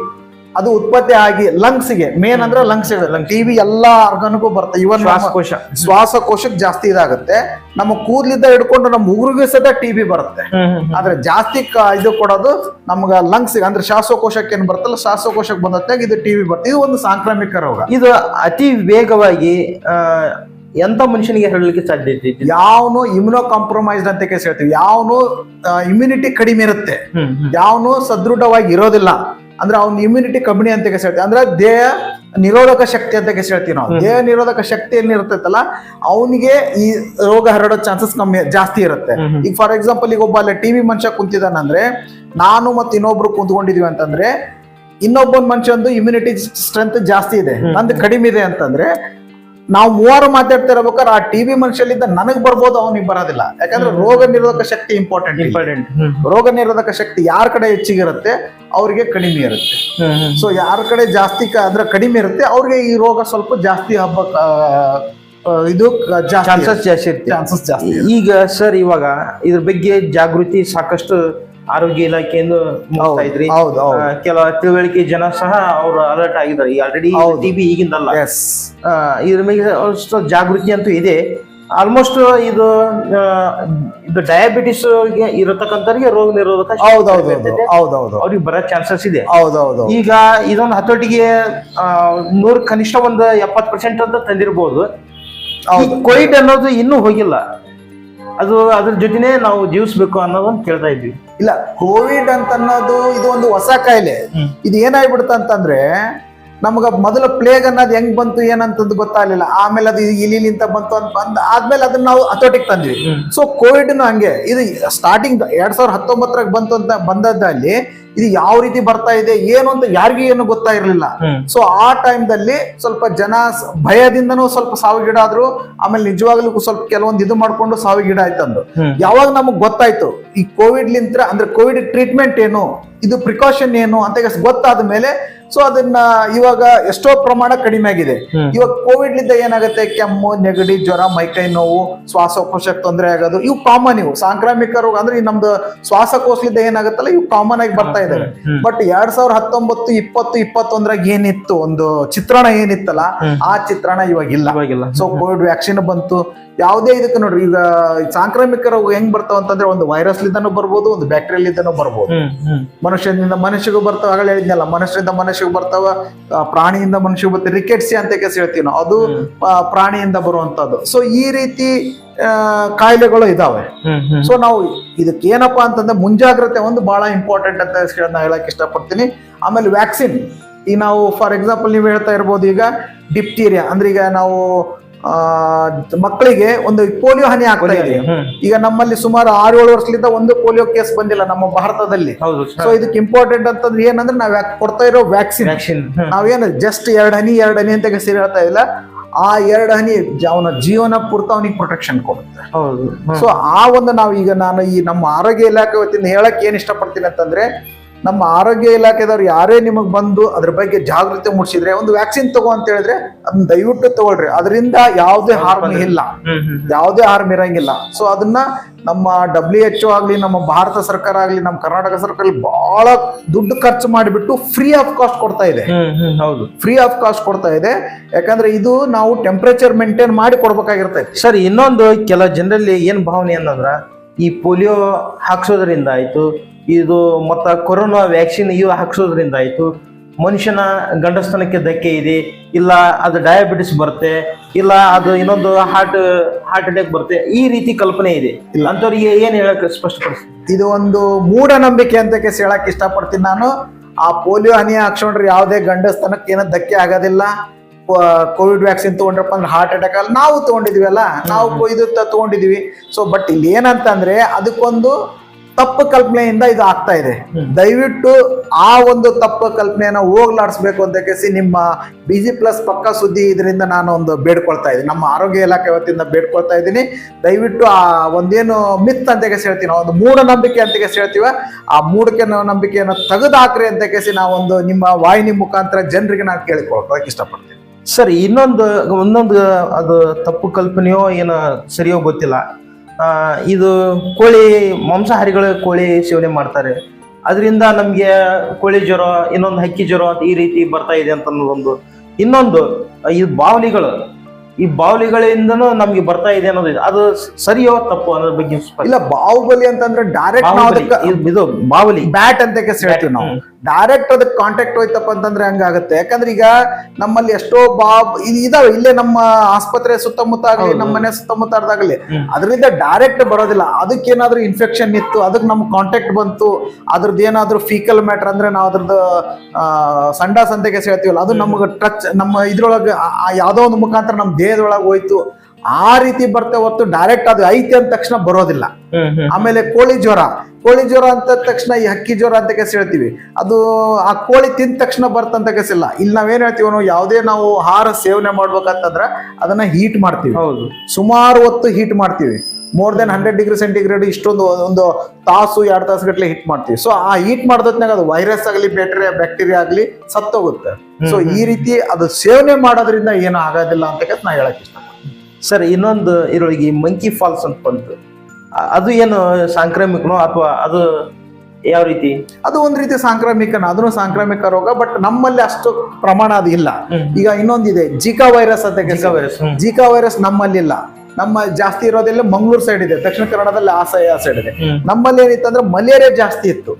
ಅದು ಉತ್ಪತ್ತಿ ಆಗಿ ಲಂಗ್ಸ್ಗೆ ಗೆ ಮೇನ್ ಅಂದ್ರೆ ಲಂಗ್ಸ್ ಟಿವಿ ಎಲ್ಲಾ ಆರ್ಗನ್ಗೂ ಬರ್ತದೆ ಇವನ್ ಶ್ವಾಸಕೋಶ. ಶ್ವಾಸಕೋಶಕ್ಕೆ ಜಾಸ್ತಿ ಇದಾಗುತ್ತೆ. ನಮ್ಮ ಕೂದ್ಲಿಂದ ಹಿಡ್ಕೊಂಡು ನಮ್ಮ ಉಗುರಿಗೆ ಸದ ಟಿವಿ ಬರುತ್ತೆ. ಆದ್ರೆ ಜಾಸ್ತಿ ಇದು ಕೊಡೋದು ನಮ್ಗ ಲಂಗ್ಸ್ ಅಂದ್ರೆ ಶ್ವಾಸಕೋಶಕ್ಕೆ ಏನ್ ಬರ್ತಲ್ಲ ಶ್ವಾಸಕೋಶಕ್ಕೆ ಬಂದತ್ತೆ ಇದು ಟಿವಿ ಬರುತ್ತೆ. ಇದು ಒಂದು ಸಾಂಕ್ರಾಮಿಕ ರೋಗ. ಇದು ಅತಿ ವೇಗವಾಗಿ ಎಂತ ಮನುಷ್ಯನಿಗೆ ಹೇಳಲಿಕ್ಕೆ ಸಾಧ್ಯ ಯಾವನು ಇಮ್ಯುನೋ ಕಾಂಪ್ರಮೈಸ್ಡ್ ಅಂತ ಕೇಸ್ ಹೇಳ್ತೀವಿ. ಯಾವನು ಇಮ್ಯುನಿಟಿ ಕಡಿಮೆ ಇರುತ್ತೆ. ಯಾವನು ಸದೃಢವಾಗಿ ಇರೋದಿಲ್ಲ. ಅಂದ್ರೆ ಅವ್ನ ಇಮ್ಯುನಿಟಿ ಕಮ್ಮಿ ಅಂತ ಕೇಸ್ ಹೇಳ್ತೀವಿ ಅಂದ್ರೆ ದೇಹ ನಿರೋಧಕ ಶಕ್ತಿ ಅಂತ ಕೇಸ್ ಹೇಳ್ತೀವಿ ನಾವು ದೇಹ ನಿರೋಧಕ ಶಕ್ತಿ ಏನಿರ್ತೈತಲ್ಲ ಅವನಿಗೆ ಈ ರೋಗ ಹರಡೋ ಚಾನ್ಸಸ್ ಕಮ್ಮಿ ಜಾಸ್ತಿ ಇರುತ್ತೆ. ಈಗ ಫಾರ್ ಎಕ್ಸಾಂಪಲ್ ಈಗ ಒಬ್ಬ ಅಲ್ಲ ಟಿವಿ ಮನುಷ್ಯ ಕುಂತಿದ್ದಾನಂದ್ರೆ ನಾನು ಮತ್ತೆ ಇನ್ನೊಬ್ರು ಕುಂತ್ಕೊಂಡಿದೀವಿ ಅಂತಂದ್ರೆ ಇನ್ನೊಬ್ಬ ಮನುಷ್ಯಂದು ಇಮ್ಯುನಿಟಿ ಸ್ಟ್ರೆಂತ್ ಜಾಸ್ತಿ ಇದೆ. ನಂದು ಕಡಿಮೆ ಇದೆ ಅಂತಂದ್ರೆ ನಾವು ಮೂವರು ಮಾತಾಡ್ತಾ ಇರ್ಬೇಕಾದ್ರೆ ಆ ಟಿವಿ ಮನುಷ್ಯಲ್ಲಿದ್ದ ನನಗ್ ಬರ್ಬೋದು ಅವನಿಗೆ ಬರೋದಿಲ್ಲ. ಯಾಕಂದ್ರೆ ರೋಗ ನಿರೋಧಕ ಶಕ್ತಿ ಇಂಪಾರ್ಟೆಂಟ್ ಇಂಪಾರ್ಟೆಂಟ್ ರೋಗ ನಿರೋಧಕ ಶಕ್ತಿ ಯಾರ ಕಡೆ ಹೆಚ್ಚಿಗಿರುತ್ತೆ? ಅವ್ರಿಗೆ ಕಡಿಮೆ ಇರುತ್ತೆ. ಸೊ ಯಾರ ಕಡೆ ಜಾಸ್ತಿ ಅಂದ್ರೆ ಕಡಿಮೆ ಇರುತ್ತೆ ಅವ್ರಿಗೆ ಈ ರೋಗ ಸ್ವಲ್ಪ ಜಾಸ್ತಿ ಹಬ್ಬ ಇದು ಜಾಸ್ತಿ ಚಾನ್ಸಸ್ ಜಾಸ್ತಿ ಇರುತ್ತೆ. ಚಾನ್ಸಸ್ ಜಾಸ್ತಿ ಈಗ ಸರ್ ಇವಾಗ ಇದ್ರ ಬಗ್ಗೆ ಜಾಗೃತಿ ಸಾಕಷ್ಟು ಆರೋಗ್ಯ ಇಲಾಖೆಯಿಂದ ಇದ್ರಿ. ಹೌದು ಹೌದು. ಆ, ಕೆಲ ತಿಳುವಳಿಕೆ ಜನ ಸಹ ಅವರು ಅಲರ್ಟ್ ಆಗಿದ್ದಾರೆ. ಈ ಆಲ್ರೆಡಿ ಹೌದು. ಟಿಬಿ ಈಗಿಂದಲ್ಲ. ಎಸ್ ಆ, ಇದ್ರ ಮೇಲೆ ಅಷ್ಟು ಜಾಗೃತಿ ಅಂತೂ ಇದೆ. ಆಲ್ಮೋಸ್ಟ್ ಇದು ಆ, ಇದು ಡಯಾಬಿಟಿಸ್ ಇರತಕ್ಕಂಥವ್ರಿಗೆ ರೋಗ ನಿರೋಧಕ ಶಕ್ತಿ ಹೌದೌದು ಕಡಿಮೆ ಇರ್ತೈತೆ. ಹೌದೌದು ಅವ್ರಿಗೆ ಬರೋ ಚಾನ್ಸಸ್ ಇದೆ. ಹೌದೌದು ಈಗ ಇದೊಂದು ಹತೋಟಿಗೆ ಆ, ನೂರ್ ಕನಿಷ್ಠ ಒಂದು ಎಪ್ಪತ್ತು ಪರ್ಸೆಂಟ್ ಅಂತ ತಂದಿರಬಹುದು ಹೌದು. ಕೋವಿಡ್ ಅನ್ನೋದು ಇನ್ನೂ ಹೋಗಿಲ್ಲ. ಅದು ಅದ್ರ ಜೊತೆನೆ ನಾವು ಜೀವಿಸ್ಬೇಕು ಅನ್ನೋದನ್ನ ಕೇಳ್ತಾ ಇದ್ವಿ. ಇಲ್ಲ ಕೋವಿಡ್ ಅಂತ ಅನ್ನೋದು ಇದು ಒಂದು ಹೊಸ ಕಾಯಿಲೆ. ಇದು ಏನಾಗ್ಬಿಡ್ತ ಅಂತಂದ್ರೆ ನಮ್ಗ ಮೊದಲ ಪ್ಲೇಗ್ ಅನ್ನೋದು ಹೆಂಗ್ ಬಂತು ಏನಂತಂದು ಗೊತ್ತಾಗ್ಲಿಲ್ಲ. ಆಮೇಲೆ ಅದು ಇಲಿಲಿಂತ ಬಂತು ಅಂತ ಬಂದ ಆದ್ಮೇಲೆ ಅದನ್ನ ನಾವು ಹತೋಟಿಗೆ ತಂದ್ವಿ. ಸೊ ಕೋವಿಡ್ ಹಂಗೆ. ಇದು ಸ್ಟಾರ್ಟಿಂಗ್ ಎರಡ್ ಸಾವಿರದ ಹತ್ತೊಂಬತ್ತರಾಗ ಬಂತು ಅಂತ ಬಂದದ್ದಲ್ಲಿ ಇದು ಯಾವ ರೀತಿ ಬರ್ತಾ ಇದೆ ಏನು ಅಂತ ಯಾರಿಗೂ ಏನು ಗೊತ್ತಾ ಇರಲಿಲ್ಲ ಸೊ ಆ ಟೈಮ್ದಲ್ಲಿ ಸ್ವಲ್ಪ ಜನ ಭಯದಿಂದನೂ ಸ್ವಲ್ಪ ಸಾವಿಗೀಡಾದ್ರು ಆಮೇಲೆ ನಿಜವಾಗ್ಲೂ ಸ್ವಲ್ಪ ಕೆಲವೊಂದು ಇದು ಮಾಡ್ಕೊಂಡು ಸಾವಿಗೀಡ ಆಯ್ತು ಹ್ಮ್. ಯಾವಾಗ ನಮಗ್ ಗೊತ್ತಾಯ್ತು ಈ ಕೋವಿಡ್ ಲಿಂತ್ರ ಅಂದ್ರೆ ಕೋವಿಡ್ ಟ್ರೀಟ್ಮೆಂಟ್ ಏನು ಇದು ಪ್ರಿಕಾಷನ್ ಏನು ಅಂತ ಗೊತ್ತಾದ ಮೇಲೆ ಸೊ ಅದನ್ನ ಇವಾಗ ಎಷ್ಟೋ ಪ್ರಮಾಣ ಕಡಿಮೆ ಆಗಿದೆ. ಇವಾಗ ಕೋವಿಡ್ ಲಿಂದ ಏನಾಗುತ್ತೆ? ಕೆಮ್ಮು ನೆಗಡಿ ಜ್ವರ ಮೈಕೈ ನೋವು ಶ್ವಾಸಕೋಶಕ್ಕೆ ತೊಂದರೆ ಆಗೋದು ಇವು ಕಾಮನ್ ಇವು. ಸಾಂಕ್ರಾಮಿಕ ರೋಗ ಅಂದ್ರೆ ಈ ನಮ್ದು ಶ್ವಾಸಕೋಶದಿಂದ ಏನಾಗುತ್ತಲ್ಲ ಇವು ಕಾಮನ್ ಆಗಿ ಬರ್ತಾ ಇದಾವೆ. ಬಟ್ ಎರಡ್ ಸಾವಿರದ ಹತ್ತೊಂಬತ್ತು ಇಪ್ಪತ್ತು ಇಪ್ಪತ್ತೊಂದ್ರಾಗ ಏನಿತ್ತು? ಒಂದು ಚಿತ್ರಣ ಏನಿತ್ತಲ್ಲ. ಆ ಚಿತ್ರಣ ಇವಾಗ ಇಲ್ಲ ಸೊ ಕೋವಿಡ್ ವ್ಯಾಕ್ಸಿನ್ ಬಂತು. ಯಾವುದೇ ಇದಕ್ಕೆ ನೋಡ್ರಿ ಈಗ ಸಾಂಕ್ರಾಮಿಕ ರೋಗ ಹೆಂಗ್ ಬರ್ತಾವ ಅಂತಂದ್ರೆ ಒಂದು ವೈರಸ್ ಲಿಂದನೂ ಬರ್ಬೋದು ಒಂದು ಬ್ಯಾಕ್ಟೀರಿಯಲ್ ಲಿಂದನೂ ಬರ್ಬೋದು. ಮನುಷ್ಯನಿಂದ ಮನುಷ್ಯಗೂ ಬರ್ತಾವ ಆಗಲೇ ಹೇಳಿದ್ನಲ್ಲ ಮನುಷ್ಯರಿಂದ ಮನುಷ್ಯಗೂ ಬರ್ತಾವ ಪ್ರಾಣಿಯಿಂದ ಮನುಷ್ಯಗೂ ಬರ್ತಾವೆ ರಿಕೆಟ್ಸಿ ಅಂತ ಕೇಸ್ ಹೇಳ್ತೀವಿ ನಾವು ಅದು ಪ್ರಾಣಿಯಿಂದ ಬರುವಂತದ್ದು ಸೊ ಈ ರೀತಿ ಕಾಯಿಲೆಗಳು ಇದಾವೆ. ಸೊ ನಾವು ಇದಕ್ಕೆ ಏನಪ್ಪಾ ಅಂತಂದ್ರೆ ಮುಂಜಾಗ್ರತೆ ಒಂದು ಬಹಳ ಇಂಪಾರ್ಟೆಂಟ್ ಅಂತ ಹೇಳಿ ನಾ ಹೇಳಕ್ ಇಷ್ಟಪಡ್ತೀನಿ. ಆಮೇಲೆ ವ್ಯಾಕ್ಸಿನ್ ಈಗ ನಾವು ಫಾರ್ ಎಕ್ಸಾಂಪಲ್ ನೀವು ಹೇಳ್ತಾ ಇರ್ಬೋದು ಈಗ ಡಿಪ್ಟೀರಿಯಾ ಅಂದ್ರೆ ಈಗ ನಾವು ಮಕ್ಕಳಿಗೆ ಒಂದು ಪೋಲಿಯೋ ಹನಿ ಆಗ್ತಾ ಇದೆ. ಈಗ ನಮ್ಮಲ್ಲಿ ಸುಮಾರು ಆರು ಏಳು ವರ್ಷದಿಂದ ಒಂದು ಪೋಲಿಯೋ ಕೇಸ್ ಬಂದಿಲ್ಲ ನಮ್ಮ ಭಾರತದಲ್ಲಿ. ಸೊ ಇದಕ್ಕೆ ಇಂಪಾರ್ಟೆಂಟ್ ಅಂತಂದ್ರೆ ಏನಂದ್ರೆ ನಾವ್ ಕೊಡ್ತಾ ಇರೋ ವ್ಯಾಕ್ಸಿನ್ ನಾವೇನು ಜಸ್ಟ್ ಎರಡ್ ಹನಿ ಎರಡು ಹನಿ ಅಂತ ಸೇರಿ ಹೇಳ್ತಾ ಇಲ್ಲ. ಆ ಎರಡು ಹನಿ ಅವನ ಜೀವನ ಪೂರ್ತ ಅವನಿಗೆ ಪ್ರೊಟೆಕ್ಷನ್ ಕೊಡುತ್ತೆ. ಸೊ ಆ ಒಂದು ನಾವು ಈಗ ನಾನು ಈ ನಮ್ಮ ಆರೋಗ್ಯ ಇಲಾಖೆ ವತಿಯಿಂದ ಹೇಳಕ್ ಏನ್ ಇಷ್ಟಪಡ್ತೀನಿ ಅಂತಂದ್ರೆ ನಮ್ಮ ಆರೋಗ್ಯ ಇಲಾಖೆದವ್ರು ಯಾರೇ ನಿಮಗೆ ಬಂದು ಅದ್ರ ಬಗ್ಗೆ ಜಾಗೃತಿ ಮೂಡಿಸಿದ್ರೆ ಒಂದು ವ್ಯಾಕ್ಸಿನ್ ತಗೋ ಅಂತ ಹೇಳಿದ್ರೆ ಅದನ್ನ ದಯವಿಟ್ಟು ತಗೊಳ್ರಿ. ಅದರಿಂದ ಯಾವುದೇ ಹಾರ್ಮ್ ಇಲ್ಲ. ಯಾವುದೇ ಹಾರ್ಮ್ ಇರಂಗಿಲ್ಲ. ಸೊ ಅದನ್ನ ನಮ್ಮ ಡಬ್ಲ್ಯೂ ಎಚ್ ಆಗ್ಲಿ ನಮ್ಮ ಭಾರತ ಸರ್ಕಾರ ಆಗ್ಲಿ ನಮ್ಮ ಕರ್ನಾಟಕ ಸರ್ಕಾರ ಆಗ್ಲಿ ಬಹಳ ದುಡ್ಡು ಖರ್ಚು ಮಾಡಿಬಿಟ್ಟು ಫ್ರೀ ಆಫ್ ಕಾಸ್ಟ್ ಕೊಡ್ತಾ ಇದೆ. ಹೌದು. ಫ್ರೀ ಆಫ್ ಕಾಸ್ಟ್ ಕೊಡ್ತಾ ಇದೆ. ಯಾಕಂದ್ರೆ ಇದು ನಾವು ಟೆಂಪರೇಚರ್ ಮೇಂಟೈನ್ ಮಾಡಿ ಕೊಡ್ಬೇಕಾಗಿರ್ತೈತೆ. ಸರ್ ಇನ್ನೊಂದು ಕೆಲ ಜನರಲ್ಲಿ ಏನ್ ಭಾವನೆ ಅನ್ನೋದ್ರ ಈ ಪೋಲಿಯೋ ಹಾಕ್ಸೋದ್ರಿಂದ ಆಯ್ತು ಇದು ಮತ್ತು ಕೊರೋನಾ ವ್ಯಾಕ್ಸಿನ್ ಇವು ಹಾಕ್ಸೋದ್ರಿಂದ ಆಯ್ತು. ಮನುಷ್ಯನ ಗಂಡಸ್ತನಕ್ಕೆ ಧಕ್ಕೆ ಇದೆ ಇಲ್ಲ ಅದು ಡಯಾಬಿಟಿಸ್ ಬರುತ್ತೆ ಇಲ್ಲ ಅದು ಇನ್ನೊಂದು ಹಾರ್ಟ್ ಹಾರ್ಟ್ ಅಟ್ಯಾಕ್ ಬರುತ್ತೆ ಈ ರೀತಿ ಕಲ್ಪನೆ ಇದೆ. ಇಲ್ಲ. ಅಂಥವ್ರಿಗೆ ಏನು ಹೇಳಕ್ ಸ್ಪಷ್ಟಪಡಿಸ್ತೀನಿ? ಇದು ಒಂದು ಮೂಢನಂಬಿಕೆ ಅಂತ ಕೇಸ್ ಹೇಳಕ್ ಇಷ್ಟಪಡ್ತೀನಿ ನಾನು. ಆ ಪೋಲಿಯೋ ಹನಿ ಹಾಕ್ಸ್ಕೊಂಡ್ರೆ ಯಾವುದೇ ಗಂಡಸ್ತನಕ್ಕೆ ಏನೋ ಧಕ್ಕೆ ಆಗೋದಿಲ್ಲ. ಕೋವಿಡ್ ವ್ಯಾಕ್ಸಿನ್ ತಗೊಂಡ್ರಪ್ಪ ಅಂದ್ರೆ ಹಾರ್ಟ್ ಅಟ್ಯಾಕ್ ಅಲ್ಲಿ. ನಾವು ತಗೊಂಡಿದ್ವಲ್ಲ ನಾವು ಕೊ- ಇದು ತಗೊಂಡಿದ್ವಿ ತಗೊಂಡಿದೀವಿ. ಸೊ ಬಟ್ ಇಲ್ಲಿ ಏನಂತಂದ್ರೆ ಅದಕ್ಕೊಂದು ತಪ್ಪು ಕಲ್ಪನೆಯಿಂದ ಇದು ಆಗ್ತಾ ಇದೆ. ದಯವಿಟ್ಟು ಆ ಒಂದು ತಪ್ಪು ಕಲ್ಪನೆಯನ್ನ ಹೋಗ್ಲಾಡಿಸ್ಬೇಕು ಅಂತ ಕೇಸಿ ನಿಮ್ಮ ಬಿ ಜಿ ಪ್ಲಸ್ ಪಕ್ಕ ಸುದ್ದಿ ಇದರಿಂದ ನಾನು ಒಂದು ಬೇಡ್ಕೊಳ್ತಾ ಇದ್ದೀನಿ. ನಮ್ಮ ಆರೋಗ್ಯ ಇಲಾಖೆ ವತಿಯಿಂದ ಬೇಡ್ಕೊಳ್ತಾ ಇದ್ದೀನಿ. ದಯವಿಟ್ಟು ಆ ಒಂದೇನು ಮಿತ್ ಅಂತ ಕೇಸಿ ಹೇಳ್ತೀನಿ. ಒಂದು ಮೂಢನಂಬಿಕೆ ಅಂತ ಕೇಸಿ ಹೇಳ್ತೀವ. ಆ ಮೂಢಕ್ಕೆ ನಂಬಿಕೆಯನ್ನು ತೆಗೆದಾಕ್ರಿ ಅಂತ ಕೇಸಿ ನಾವೊಂದು ನಿಮ್ಮ ವಾಹಿನಿ ಮುಖಾಂತರ ಜನರಿಗೆ ನಾನು ಕೇಳಿಕೊಳ್ಕೊಳಕ್ ಇಷ್ಟಪಡ್ತೀನಿ. ಸರಿ ಇನ್ನೊಂದು ಒಂದೊಂದು ಅದು ತಪ್ಪು ಕಲ್ಪನೆಯೋ ಏನೋ ಸರಿಯೋ ಗೊತ್ತಿಲ್ಲ. ಇದು ಕೋಳಿ ಮಾಂಸಾಹಾರಿಗಳ ಕೋಳಿ ಸೇವನೆ ಮಾಡ್ತಾರೆ. ಅದರಿಂದ ನಮಗೆ ಕೋಳಿ ಜ್ವರ ಇನ್ನೊಂದು ಹಕ್ಕಿ ಜ್ವರ ಅಂತ ಈ ರೀತಿ ಬರ್ತಾ ಇದೆ ಅಂತ ಅನ್ನೋದೊಂದು ಇನ್ನೊಂದು ಈ ಬಾವಲಿಗಳು ಈ ಬಾವಲಿಗಳಿಂದನೂ ನಮ್ಗೆ ಬರ್ತಾ ಇದೆ ಅನ್ನೋದು ಇದೆ. ಅದು ಸರಿಯೋ ತಪ್ಪು ಅನ್ನೋದ್ರ ಬಗ್ಗೆ ಇಲ್ಲ ಬಾಹುಬಲಿ ಅಂತಂದ್ರೆ ಡೈರೆಕ್ಟ್ ಇದು- ಇದು ಬಾವಲಿ. ಬ್ಯಾಟ್ ಅಂತ ಕೇಸ್ ಹೇಳ್ತೀವಿ ನಾವು ಡೈರೆಕ್ಟ್ ಅದಕ್ಕೆ ಕಾಂಟ್ಯಾಕ್ಟ್ ಹೋಯ್ತಪ್ಪ ಅಂತಂದ್ರೆ ಹಂಗಾಗುತ್ತೆ. ಯಾಕಂದ್ರೆ ಈಗ ನಮ್ಮಲ್ಲಿ ಎಷ್ಟೋ ಬಾಬ್ ಇದ್- ಇದಾವೆ. ಇಲ್ಲೇ ನಮ್ಮ ಆಸ್ಪತ್ರೆ ಸುತ್ತಮುತ್ತ ಆಗಲಿ ನಮ್ಮ ಮನೆ ಸುತ್ತಮುತ್ತ ಆಗಲಿ ಅದರಿಂದ ಡೈರೆಕ್ಟ್ ಬರೋದಿಲ್ಲ. ಅದಕ್ಕೇನಾದ್ರೂ ಇನ್ಫೆಕ್ಷನ್ ಇತ್ತು ಅದಕ್ಕೆ ನಮ್ಗೆ ಕಾಂಟ್ಯಾಕ್ಟ್ ಬಂತು. ಅದ್ರದ್ದು ಏನಾದ್ರೂ ಫೀಕಲ್ ಮ್ಯಾಟರ್ ಅಂದ್ರೆ ನಾವು ಅದ್ರದ್ದು ಸಂಡಾ ಸಂತೆಗೆ ಸೇಳ್ತೀವಲ್ಲ ಹೇಳ್ತೀವಲ್ಲ ಅದು ನಮ್ಗೆ ಟಚ್ ನಮ್ಮ ಇದ್ರೊಳಗೆ ಯಾವುದೋ ಒಂದು ಮುಖಾಂತರ ನಮ್ಮ ದೇಹದೊಳಗೆ ಹೋಯ್ತು. ಆ ರೀತಿ ಬರ್ತೇ ಹೊತ್ತು ಡೈರೆಕ್ಟ್ ಅದು ಐತಿ ಅಂದ ತಕ್ಷಣ ಬರೋದಿಲ್ಲ. ಆಮೇಲೆ ಕೋಳಿ ಜ್ವರ. ಕೋಳಿ ಜ್ವರ ಅಂತ ತಕ್ಷಣ ಈ ಹಕ್ಕಿ ಜ್ವರ ಅಂತ ಕೆಸ ಹೇಳ್ತೀವಿ ಅದು ಆ ಕೋಳಿ ತಿಂದ ತಕ್ಷಣ ಬರ್ತಂತ ಕೆಸಿಲ್ಲ. ಇಲ್ಲಿ ನಾವೇನ್ ಹೇಳ್ತೀವಿ ನಾವು ಯಾವುದೇ ನಾವು ಆಹಾರ ಸೇವನೆ ಮಾಡ್ಬೇಕಂತಂದ್ರೆ ಅದನ್ನ ಹೀಟ್ ಮಾಡ್ತೀವಿ. ಹೌದು. ಸುಮಾರು ಹೊತ್ತು ಹೀಟ್ ಮಾಡ್ತೀವಿ. More than hundred degree centigrade ಇಷ್ಟೊಂದು ಒಂದು ತಾಸು ಎರಡು ತಾಸು ಗಟ್ಟಲೆ ಹೀಟ್ ಮಾಡ್ತೀವಿ. ಸೊ ಆ ಹೀಟ್ ಮಾಡಿದ್ನಾಗ ಅದು ವೈರಸ್ ಆಗಲಿ ಬ್ಯಾಕ್ಟೀರಿಯಾ ಬ್ಯಾಕ್ಟೀರಿಯಾ ಆಗಲಿ ಸತ್ತೋಗುತ್ತೆ. ಸೊ ಈ ರೀತಿ ಅದು ಸೇವನೆ ಮಾಡೋದ್ರಿಂದ ಏನು ಆಗೋದಿಲ್ಲ ಅಂತ ನಾ ಹೇಳಕ್ ಇಷ್ಟ ಸರ್ ಇನ್ನೊಂದು ಇರೋಳಿಗೆ ಮಂಕಿ ಫಾಲ್ಸ್ ಅಂತ ಬಂತು. ಅದು ಏನು ಸಾಂಕ್ರಾಮಿಕನೋ ಅಥವಾ ಅದು ಯಾವ ರೀತಿ? ಅದು ಒಂದ್ ರೀತಿ ಸಾಂಕ್ರಾಮಿಕನ ಅದನ್ನು ಸಾಂಕ್ರಾಮಿಕ ರೋಗ ಬಟ್ ನಮ್ಮಲ್ಲಿ ಅಷ್ಟು ಪ್ರಮಾಣ ಅದು ಇಲ್ಲ. ಈಗ ಇನ್ನೊಂದಿದೆ ಜಿಕಾ ವೈರಸ್ ಅಂತ ಜಿಕಾ ವೈರಸ್. ಜಿಕಾ ವೈರಸ್ ನಮ್ಮಲ್ಲಿ ಇಲ್ಲ. ನಮ್ಮ ಜಾಸ್ತಿ ಇರೋದೆಲ್ಲ ಮಂಗಳೂರು ಸೈಡ್ ಇದೆ. ದಕ್ಷಿಣ ಕನ್ನಡದಲ್ಲಿ ಆ ಸೈ ಆ ಸೈಡ್ ಇದೆ. ನಮ್ಮಲ್ಲಿ ನಮ್ಮಲ್ಲಿ ಏನಿತ್ತಂದ್ರೆ ಮಲೇರಿಯಾ ಜಾಸ್ತಿ ಇತ್ತು.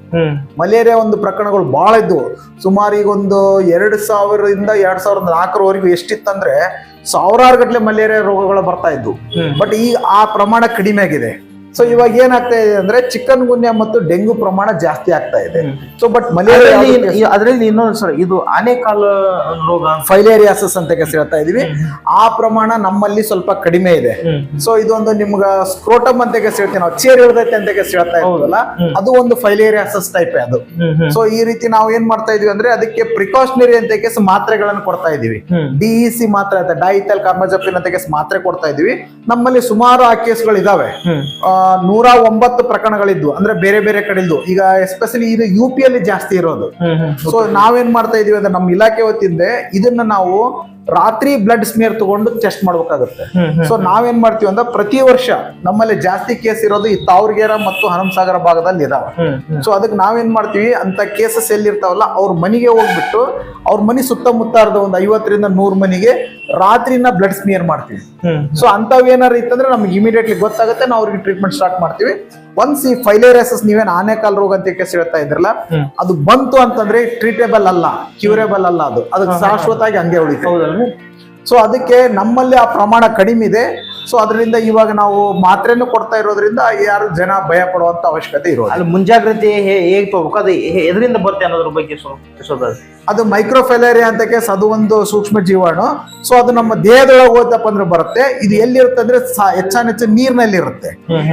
ಮಲೇರಿಯಾ ಒಂದು ಪ್ರಕರಣಗಳು ಬಹಳ ಇದ್ವು. ಸುಮಾರು ಈಗ ಒಂದು ಎರಡು ಸಾವಿರದಿಂದ ಎರಡ್ ಸಾವಿರದ ನಾಲ್ಕರವರೆಗೂ ಎಷ್ಟಿತ್ತಂದ್ರೆ ಸಾವಿರಾರು ಗಟ್ಟಲೆ ಮಲೇರಿಯಾ ರೋಗಗಳು ಬರ್ತಾ ಇದ್ವು. ಬಟ್ ಈಗ ಆ ಪ್ರಮಾಣ ಕಡಿಮೆ ಆಗಿದೆ. ಸೊ ಇವಾಗ ಏನಾಗ್ತಾ ಇದೆ ಅಂದ್ರೆ ಚಿಕನ್ ಗುನ್ಯಾ ಮತ್ತು ಡೆಂಗು ಪ್ರಮಾಣ ಜಾಸ್ತಿ ಆಗ್ತಾ ಇದೆ. ಸೊ ಬಟ್ ಮಲೇರಿಯಾ ಅದರಲ್ಲಿ ಇನ್ನೊಂದು ಸರ್ ಇದು ಆನೆಕಾಲ ರೋಗ ಫೈಲೇರಿಯಾಸಸ್ ಅಂತ ಹೇಳ್ತಾ ಇದೀವಿ. ಆ ಪ್ರಮಾಣ ನಮ್ಮಲ್ಲಿ ಸ್ವಲ್ಪ ಕಡಿಮೆ ಇದೆ. ಸೊ ಇದೊಂದು ನಿಮ್ಗ ಸ್ಕ್ರೋಟಮ್ ಅಂತ ಹೇಳ್ತೀವಿ ನಾವು. ಚೇರ್ ಹೇಳ್ದೈತೆ ಅಂತ ಹೇಳ್ತಾ ಇದ್ವಲ್ಲ ಅದು ಒಂದು ಫೈಲೇರಿಯಾಸಸ್ ಟೈಪ್ ಅದು. ಸೊ ಈ ರೀತಿ ನಾವು ಏನ್ ಮಾಡ್ತಾ ಇದೀವಿ ಅಂದ್ರೆ ಅದಕ್ಕೆ ಪ್ರಿಕಾಷನರಿ ಅಂತ ಕೇಸ್ ಮಾತ್ರೆಗಳನ್ನು ಕೊಡ್ತಾ ಇದೀವಿ. ಡಿಇಸಿ ಮಾತ್ರೆ ಅಂತ ಡೈಥಲ್ ಕಾರ್ಮಜಪಿನ್ ಅಂತ ಕೇಸ್ ಮಾತ್ರೆ ಕೊಡ್ತಾ ಇದೀವಿ. ನಮ್ಮಲ್ಲಿ ಸುಮಾರು ಆ ಕೇಸ್ಗಳು ಇದಾವೆ. ಆ, ನೂರ ಒಂಬತ್ತು ಪ್ರಕರಣಗಳಿದ್ವು ಅಂದ್ರೆ ಬೇರೆ ಬೇರೆ ಕಡೆ ಇದ್ವು ಈಗ ಎಸ್ಪೆಷಲಿ ಇದು ಯು ಪಿ ಅಲ್ಲಿ ಜಾಸ್ತಿ ಇರೋದು. ಸೊ ನಾವೇನ್ ಮಾಡ್ತಾ ಇದೀವಿ ಅಂದ್ರೆ ನಮ್ಮ ಇಲಾಖೆ ವತಿಯಿಂದ ಇದನ್ನ ನಾವು ರಾತ್ರಿ ಬ್ಲಡ್ ಸ್ಮಿಯರ್ ತಗೊಂಡು ಟೆಸ್ಟ್ ಮಾಡ್ಬೇಕಾಗುತ್ತೆ. ಸೊ ನಾವೇನ್ ಮಾಡ್ತೀವಿ ಅಂದ್ರೆ ಪ್ರತಿ ವರ್ಷ ನಮ್ಮಲ್ಲಿ ಜಾಸ್ತಿ ಕೇಸ್ ಇರೋದು ಈ ತಾವ್ರಗೇರ ಮತ್ತು ಹನುಮಸಾಗರ ಭಾಗದಲ್ಲಿ ಇದಾವ. ಸೊ ಅದಕ್ಕೆ ನಾವೇನ್ ಮಾಡ್ತೀವಿ ಅಂತ ಕೇಸಸ್ ಎಲ್ಲಿರ್ತಾವಲ್ಲ ಅವ್ರ ಮನೆಗೆ ಹೋಗ್ಬಿಟ್ಟು ಅವ್ರ ಮನೆ ಸುತ್ತಮುತ್ತ ಇರೋದು ಒಂದು ಐವತ್ತರಿಂದ ನೂರ್ ಮನೆಗೆ ರಾತ್ರಿನ ಬ್ಲಡ್ ಸ್ಮಿಯರ್ ಮಾಡ್ತೀವಿ. ಸೊ ಅಂತವ್ ಏನಾರು ಇತ್ತಂದ್ರೆ ನಮ್ಗೆ ಇಮಿಡಿಯೇಟ್ಲಿ ಗೊತ್ತಾಗುತ್ತೆ ನಾವು ಅವ್ರಿಗೆ ಟ್ರೀಟ್ಮೆಂಟ್ ಸ್ಟಾರ್ಟ್ ಮಾಡ್ತೀವಿ. ಒನ್ಸ್ ಈ ಫೈಲೇರಿಯಸಸ್ ನೀವೇನು ಆನೆಕಾಲ್ ರೋಗ ಅಂತ ಕೇಸ್ ಹೇಳ್ತಾ ಇದ್ರಲ್ಲ ಅದು ಬಂತು ಅಂತಂದ್ರೆ ಟ್ರೀಟೇಬಲ್ ಅಲ್ಲ ಕ್ಯೂರೇಬಲ್ ಅಲ್ಲ ಅದು. ಅದಕ್ಕೆ ಶಾಶ್ವತವಾಗಿ ಹಂಗೆ ಉಳಿತು. ಸೊ ಅದಕ್ಕೆ ನಮ್ಮಲ್ಲಿ ಆ ಪ್ರಮಾಣ ಕಡಿಮೆ ಇದೆ. ಸೊ ಅದರಿಂದ ಇವಾಗ ನಾವು ಮಾತ್ರೆನೂ ಕೊಡ್ತಾ ಇರೋದ್ರಿಂದ ಯಾರು ಜನ ಭಯ ಪಡುವಂತ ಅವಶ್ಯಕತೆ ಇರೋದು ಅಲ್ಲಿ ಮುಂಜಾಗ್ರತೆ ಹೇಗೆ ತಗೋಬೇಕು? ಅದು ಎದರಿಂದ ಬರುತ್ತೆ ಅನ್ನೋದ್ರ ಬಗ್ಗೆ ಸೊ ಸ್ವಲ್ಪ ಅದು ಮೈಕ್ರೋಫೆಲೇರಿಯಾ ಅಂತ ಕೇಸ್ ಅದು ಒಂದು ಸೂಕ್ಷ್ಮ ಜೀವಾಣು ಸೊ ಅದು ನಮ್ಮ ದೇಹದೊಳಗೆ ಹೋದಪ್ಪ ಅಂದ್ರೆ ಬರುತ್ತೆ ಇದು ಎಲ್ಲಿರುತ್ತೆ ಅಂದ್ರೆ ಹೆಚ್ಚಾನೆಚ್ಚು ನೀರಿನಲ್ಲಿ ಇರುತ್ತೆ.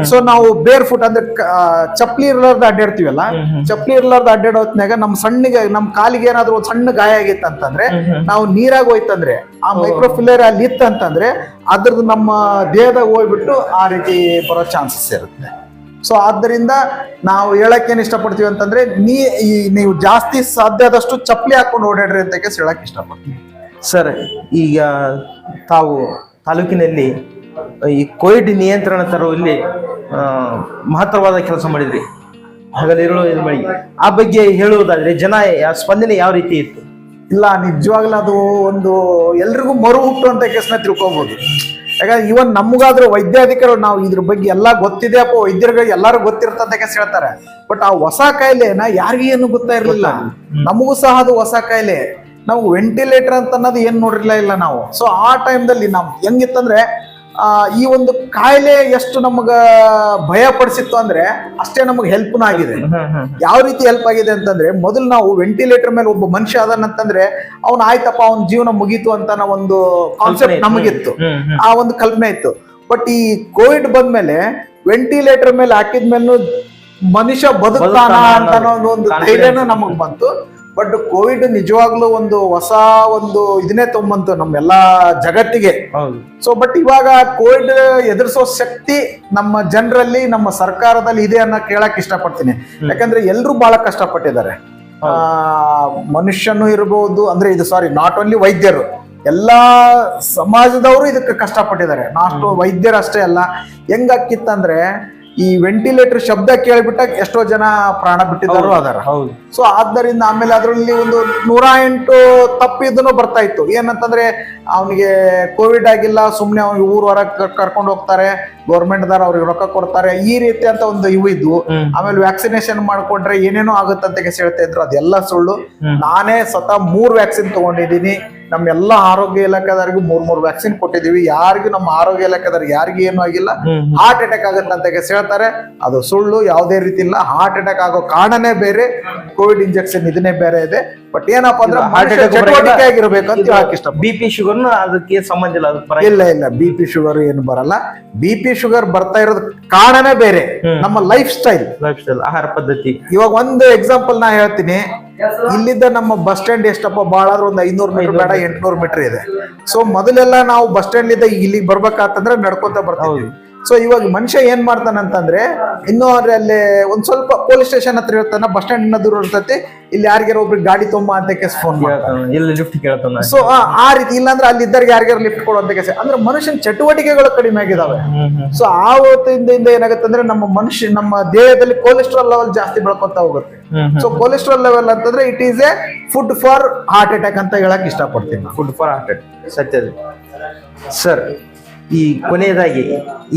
ಸೊ ನಾವು ಬೇರ್ ಫುಟ್ ಅಂದ್ರೆ ಚಪ್ಪಲಿ ಇರ್ಲಾರ್ದ ಅಡ್ಡಾಡ್ತೀವಲ್ಲ. ಚಪ್ಪಲಿ ಇರ್ಲಾರ್ದ ಅಡ್ಡಾಡೋ ಹೊತ್ತಿನಾಗ ನಮ್ಮ ಸಣ್ಣಗೆ ನಮ್ಮ ಕಾಲಿಗೆ ಏನಾದ್ರು ಒಂದು ಸಣ್ಣ ಗಾಯ ಆಗಿತ್ತು ಅಂತಂದ್ರೆ ಹ್ಮ್ ಹ್ಮ್. ನಾವು ನೀರಾಗ ಹೋಯ್ತಂದ್ರೆ ಆ ಮೈಕ್ರೋಫಿಲೇರಿಯಾ ಅಲ್ಲಿ ಇತ್ತಂತಂದ್ರೆ ಅದ್ರದ್ದು ನಮ್ಮ ದೇಹದಾಗ ಹೋಗ್ಬಿಟ್ಟು ಆ ರೀತಿ ಬರೋ ಚಾನ್ಸಸ್ ಇರುತ್ತೆ ಸೊ ಆದ್ದರಿಂದ ನಾವು ಹೇಳಕ್ಕೇನು ಏನ್ ಇಷ್ಟಪಡ್ತೀವಿ ಅಂತಂದ್ರೆ ನೀ ಈ ನೀವು ಜಾಸ್ತಿ ಸಾಧ್ಯ ಆದಷ್ಟು ಚಪ್ಪಲಿ ಹಾಕೊಂಡು ಓಡಾಡ್ರಿ ಅಂತ ಕೇಸ್ ಹೇಳಕ್ ಇಷ್ಟಪಡ್ತೀವಿ ಸರ್ ಈಗ ತಾವು ತಾಲೂಕಿನಲ್ಲಿ ಈ ಕೋವಿಡ್ ನಿಯಂತ್ರಣ ತರುವಲ್ಲಿ ಮಹತ್ತರವಾದ ಕೆಲಸ ಮಾಡಿದ್ರಿ. ಹಗಲಿರುಳು ಇದು ಮಾಡಿ. ಆ ಬಗ್ಗೆ ಹೇಳುವುದಾದ್ರೆ ಜನ ಸ್ಪಂದನೆ ಯಾವ ರೀತಿ ಇತ್ತು? ಇಲ್ಲ ನಿಜವಾಗ್ಲೂ ಅದು ಒಂದು ಎಲ್ರಿಗೂ ಮರು ಹುಟ್ಟು ಅಂತ ಕೇಸ್ನ ತಿಳ್ಕೊಬಹುದು ಯಾಕಂದ್ರೆ ಇವನ್ ನಮಗಾದ್ರೂ ವೈದ್ಯಾಧಿಕಾರಿಗಳು ನಾವು ಇದ್ರ ಬಗ್ಗೆ ಎಲ್ಲ ಗೊತ್ತಿದೆ ಅಪ್ಪ ವೈದ್ಯರಿಗೆ ಎಲ್ಲರೂ ಗೊತ್ತಿರ್ತದೆ ಹೇಳ್ತಾರೆ. ಬಟ್ ಆ ಹೊಸ ಕಾಯಿಲೆನ ಯಾರಿಗೂ ಏನು ಗೊತ್ತಾ ಇರಲಿಲ್ಲ. ನಮಗೂ ಸಹ ಅದು ಹೊಸ ಕಾಯಿಲೆ. ನಾವು ವೆಂಟಿಲೇಟರ್ ಅಂತ ಅನ್ನೋದು ಏನ್ ನೋಡಿರ್ಲಿಲ್ಲ ಇಲ್ಲ ನಾವು. ಸೊ ಆ ಟೈಮ್ದಲ್ಲಿ ನಾವು ಹೆಂಗಿತ್ತಂದ್ರೆ ಈ ಒಂದು ಕಾಯಿಲೆ ಎಷ್ಟು ನಮಗ ಭಯ ಪಡಿಸಿತ್ತು ಅಂದ್ರೆ ಅಷ್ಟೇ ನಮಗೆ ಹೆಲ್ಪ್ನ ಆಗಿದೆ. ಯಾವ ರೀತಿ ಹೆಲ್ಪ್ ಆಗಿದೆ ಅಂತಂದ್ರೆ ಮೊದಲು ನಾವು ವೆಂಟಿಲೇಟರ್ ಮೇಲೆ ಒಬ್ಬ ಮನುಷ್ಯ ಅದನ್ನಂತಂದ್ರೆ ಅವ್ನ ಆಯ್ತಪ್ಪ ಅವ್ನ ಜೀವನ ಮುಗೀತು ಅಂತ ಒಂದು ಕಾನ್ಸೆಪ್ಟ್ ನಮಗಿತ್ತು. ಆ ಒಂದು ಕಲ್ಪನೆ ಇತ್ತು. ಬಟ್ ಈ ಕೋವಿಡ್ ಬಂದ್ಮೇಲೆ ವೆಂಟಿಲೇಟರ್ ಮೇಲೆ ಹಾಕಿದ್ಮೇಲೆ ಮನುಷ್ಯ ಬದುಕ್ತಾನ ಅಂತ ಒಂದು-. ಧೈರ್ಯನೂ ನಮಗ್ ಬಂತು. ಬಟ್ ಕೋವಿಡ್ ನಿಜವಾಗ್ಲೂ ಒಂದು ಹೊಸ ಒಂದು ಇದನ್ನೇ ತೊಂಬಂತು ನಮ್ಮೆಲ್ಲ ಜಗತ್ತಿಗೆ. ಸೊ ಬಟ್ ಇವಾಗ ಕೋವಿಡ್ ಎದುರಿಸೋ ಶಕ್ತಿ ನಮ್ಮ ಜನರಲ್ಲಿ ನಮ್ಮ ಸರ್ಕಾರದಲ್ಲಿ ಇದೆ ಅನ್ನೋ ಕೇಳಕ್ ಇಷ್ಟಪಡ್ತೀನಿ. ಯಾಕಂದ್ರೆ ಎಲ್ರು ಬಹಳ ಕಷ್ಟಪಟ್ಟಿದ್ದಾರೆ. ಆ ಮನುಷ್ಯನು ಇರಬಹುದು ಅಂದ್ರೆ ಇದು ಸಾರಿ ನಾಟ್ ಓನ್ಲಿ ವೈದ್ಯರು ಎಲ್ಲಾ ಸಮಾಜದವರು ಇದಕ್ಕೆ ಕಷ್ಟಪಟ್ಟಿದ್ದಾರೆ. ನಾಷ್ಟು ವೈದ್ಯರು ಅಷ್ಟೇ ಅಲ್ಲ. ಹೆಂಗಾಕಿತ್ತಂದ್ರೆ ಈ ವೆಂಟಿಲೇಟರ್ ಶಬ್ದ ಕೇಳಿಬಿಟ್ಟಾಗ ಎಷ್ಟೋ ಜನ ಪ್ರಾಣ ಬಿಟ್ಟಿದ್ದಾರೋ ಅದಾರ. ಸೊ ಆದ್ದರಿಂದ ಆಮೇಲೆ ಅದರಲ್ಲಿ ಒಂದು ನೂರ ಎಂಟು ತಪ್ಪಿದನು ಬರ್ತಾ ಇತ್ತು. ಏನಂತಂದ್ರೆ ಅವನಿಗೆ ಕೋವಿಡ್ ಆಗಿಲ್ಲ ಸುಮ್ಮನೆ ಅವ್ನಿಗೆ ಊರ್ ಹೊರಗೆ ಕರ್ಕೊಂಡು ಹೋಗ್ತಾರೆ ಗೌರ್ಮೆಂಟ್ ದಾರ ಅವ್ರಿಗೆ ರೊಕ್ಕ ಕೊಡ್ತಾರೆ ಈ ರೀತಿ ಅಂತ ಒಂದು ಇವು ಇದ್ವು. ಆಮೇಲೆ ವ್ಯಾಕ್ಸಿನೇಷನ್ ಮಾಡ್ಕೊಂಡ್ರೆ ಏನೇನೋ ಆಗುತ್ತಂತ ಕೆಸ ಹೇಳ್ತಾ ಇದ್ರು ಅದೆಲ್ಲ ಸುಳ್ಳು. ನಾನೇ ಸ್ವತಃ ಮೂರ್ ವ್ಯಾಕ್ಸಿನ್ ತಗೊಂಡಿದ್ದೀನಿ. ನಮ್ಮ ಎಲ್ಲ ಆರೋಗ್ಯ ಇಲಾಖೆದವ್ರಿಗೂ ಮೂರ್ ಮೂರ್ ವ್ಯಾಕ್ಸಿನ್ ಕೊಟ್ಟಿದೀವಿ ಯಾರಿಗೂ ನಮ್ಮ ಆರೋಗ್ಯ ಇಲಾಖೆದವ್ರಿಗೆ ಯಾರಿಗೂ ಏನು ಆಗಿಲ್ಲ. ಹಾರ್ಟ್ ಅಟ್ಯಾಕ್ ಆಗುತ್ತೆ ಅಂತ ಹೇಳ್ತಾರೆ. ಅದು ಸುಳ್ಳು ಯಾವುದೇ ರೀತಿ ಇಲ್ಲ. ಹಾರ್ಟ್ ಅಟ್ಯಾಕ್ ಆಗೋ ಕಾರಣನೇ ಬೇರೆ ಕೋವಿಡ್ ಇಂಜೆಕ್ಷನ್ ಇದನ್ನೇ ಬೇರೆ ಇದೆ. ಬಟ್ ಏನಪ್ಪಾ ಅಂದ್ರೆ ಹಾರ್ಟ್ ಅಟ್ಯಾಕ್ ಚಟುವಟಿಕೆ ಆಗಿರ್ಬೇಕು ಅಂತ ಹೇಳಕ್ ಇಷ್ಟ ಬಿ ಪಿ ಶುಗರ್ನು ಅದಕ್ಕೆ ಸಂಬಂಧ ಇಲ್ಲ ಅದು ಇಲ್ಲ ಇಲ್ಲ. ಬಿ ಪಿ ಶುಗರ್ ಏನು ಬರಲ್ಲ. ಬಿ ಪಿ ಶುಗರ್ ಬರ್ತಾ ಇರೋದ್ ಕಾರಣನೇ ಬೇರೆ. ನಮ್ಮ ಲೈಫ್ ಸ್ಟೈಲ್ ಲೈಫ್ ಸ್ಟೈಲ್ ಆಹಾರ ಪದ್ಧತಿ. ಇವಾಗ ಒಂದು ಎಕ್ಸಾಂಪಲ್ ನಾ ಹೇಳ್ತೀನಿ. ಇಲ್ಲಿದ್ದ ನಮ್ಮ ಬಸ್ ಸ್ಟ್ಯಾಂಡ್ ಎಷ್ಟಪ್ಪ ಬಾಳ ಆದ್ರೂ ಒಂದು ಐನೂರು ಮೀಟರ್ ಬೇಡ ಎಂಟ್ನೂರು ಮೀಟರ್ ಇದೆ. ಸೊ ಮೊದಲೆಲ್ಲ ನಾವು ಬಸ್ ಸ್ಟ್ಯಾಂಡ್ ಇಂದ ಇಲ್ಲಿಗೆ ಬರ್ಬೇಕಾತಂದ್ರೆ ನಡ್ಕೊಂತ ಬರ್ತೀವಿ ಸೊ ಇವಾಗ ಮನುಷ್ಯ ಏನ್ ಮಾಡ್ತಾನಂತಂದ್ರೆ ಇನ್ನೂ ಅಂದ್ರೆ ಅಲ್ಲಿ ಒಂದ್ ಸ್ವಲ್ಪ ಪೊಲೀಸ್ ಸ್ಟೇಷನ್ ಹತ್ರ ಇರ್ತಾನ ಬಸ್ ಸ್ಟ್ಯಾಂಡ್ ದೂರ ಇರ್ತೈತಿ ಇಲ್ಲಿ ಯಾರಿಗಾರ ಒಬ್ರಿಗೆ ಗಾಡಿ ತೊಂಬ ಅಂತ ಕೇಸ್ ಫೋನ್ ಇಲ್ಲಿ ಲಿಫ್ಟ್ ಕೇಳ್ತಾನೆ. ಸೊ ಆ ರೀತಿ ಇಲ್ಲಾಂದ್ರೆ ಅಲ್ಲಿ ಇದ್ದಾರೆ ಯಾರಿಗಾರ ಲಿಫ್ಟ್ ಕೊಡುವಂತ ಕೇಸ್. ಅಂದ್ರೆ ಮನುಷ್ಯನ ಚಟುವಟಿಕೆಗಳು ಕಡಿಮೆ ಆಗಿದಾವೆ. ಸೊ ಆ ಹೊತ್ತಿಂದ ಏನಾಗುತ್ತೆ ಅಂದ್ರೆ ನಮ್ಮ ಮನುಷ್ಯ ನಮ್ಮ ದೇಹದಲ್ಲಿ ಕೊಲೆಸ್ಟ್ರಾಲ್ ಲೆವೆಲ್ ಜಾಸ್ತಿ ಬೆಳ್ಕೊತಾ ಹೋಗುತ್ತೆ. ಸೊ ಕೊಲೆಸ್ಟ್ರಾಲ್ ಲೆವೆಲ್ ಅಂತಂದ್ರೆ it is a food for heart attack ಅಂತ ಹೇಳಕ್ ಇಷ್ಟಪಡ್ತೀನಿ. ಫುಡ್ ಫಾರ್ ಹಾರ್ಟ್ ಅಟ್ಯಾಕ್ ಸತ್ಯದ ಸರ್ ಈ ಕೊನೆಯದಾಗಿ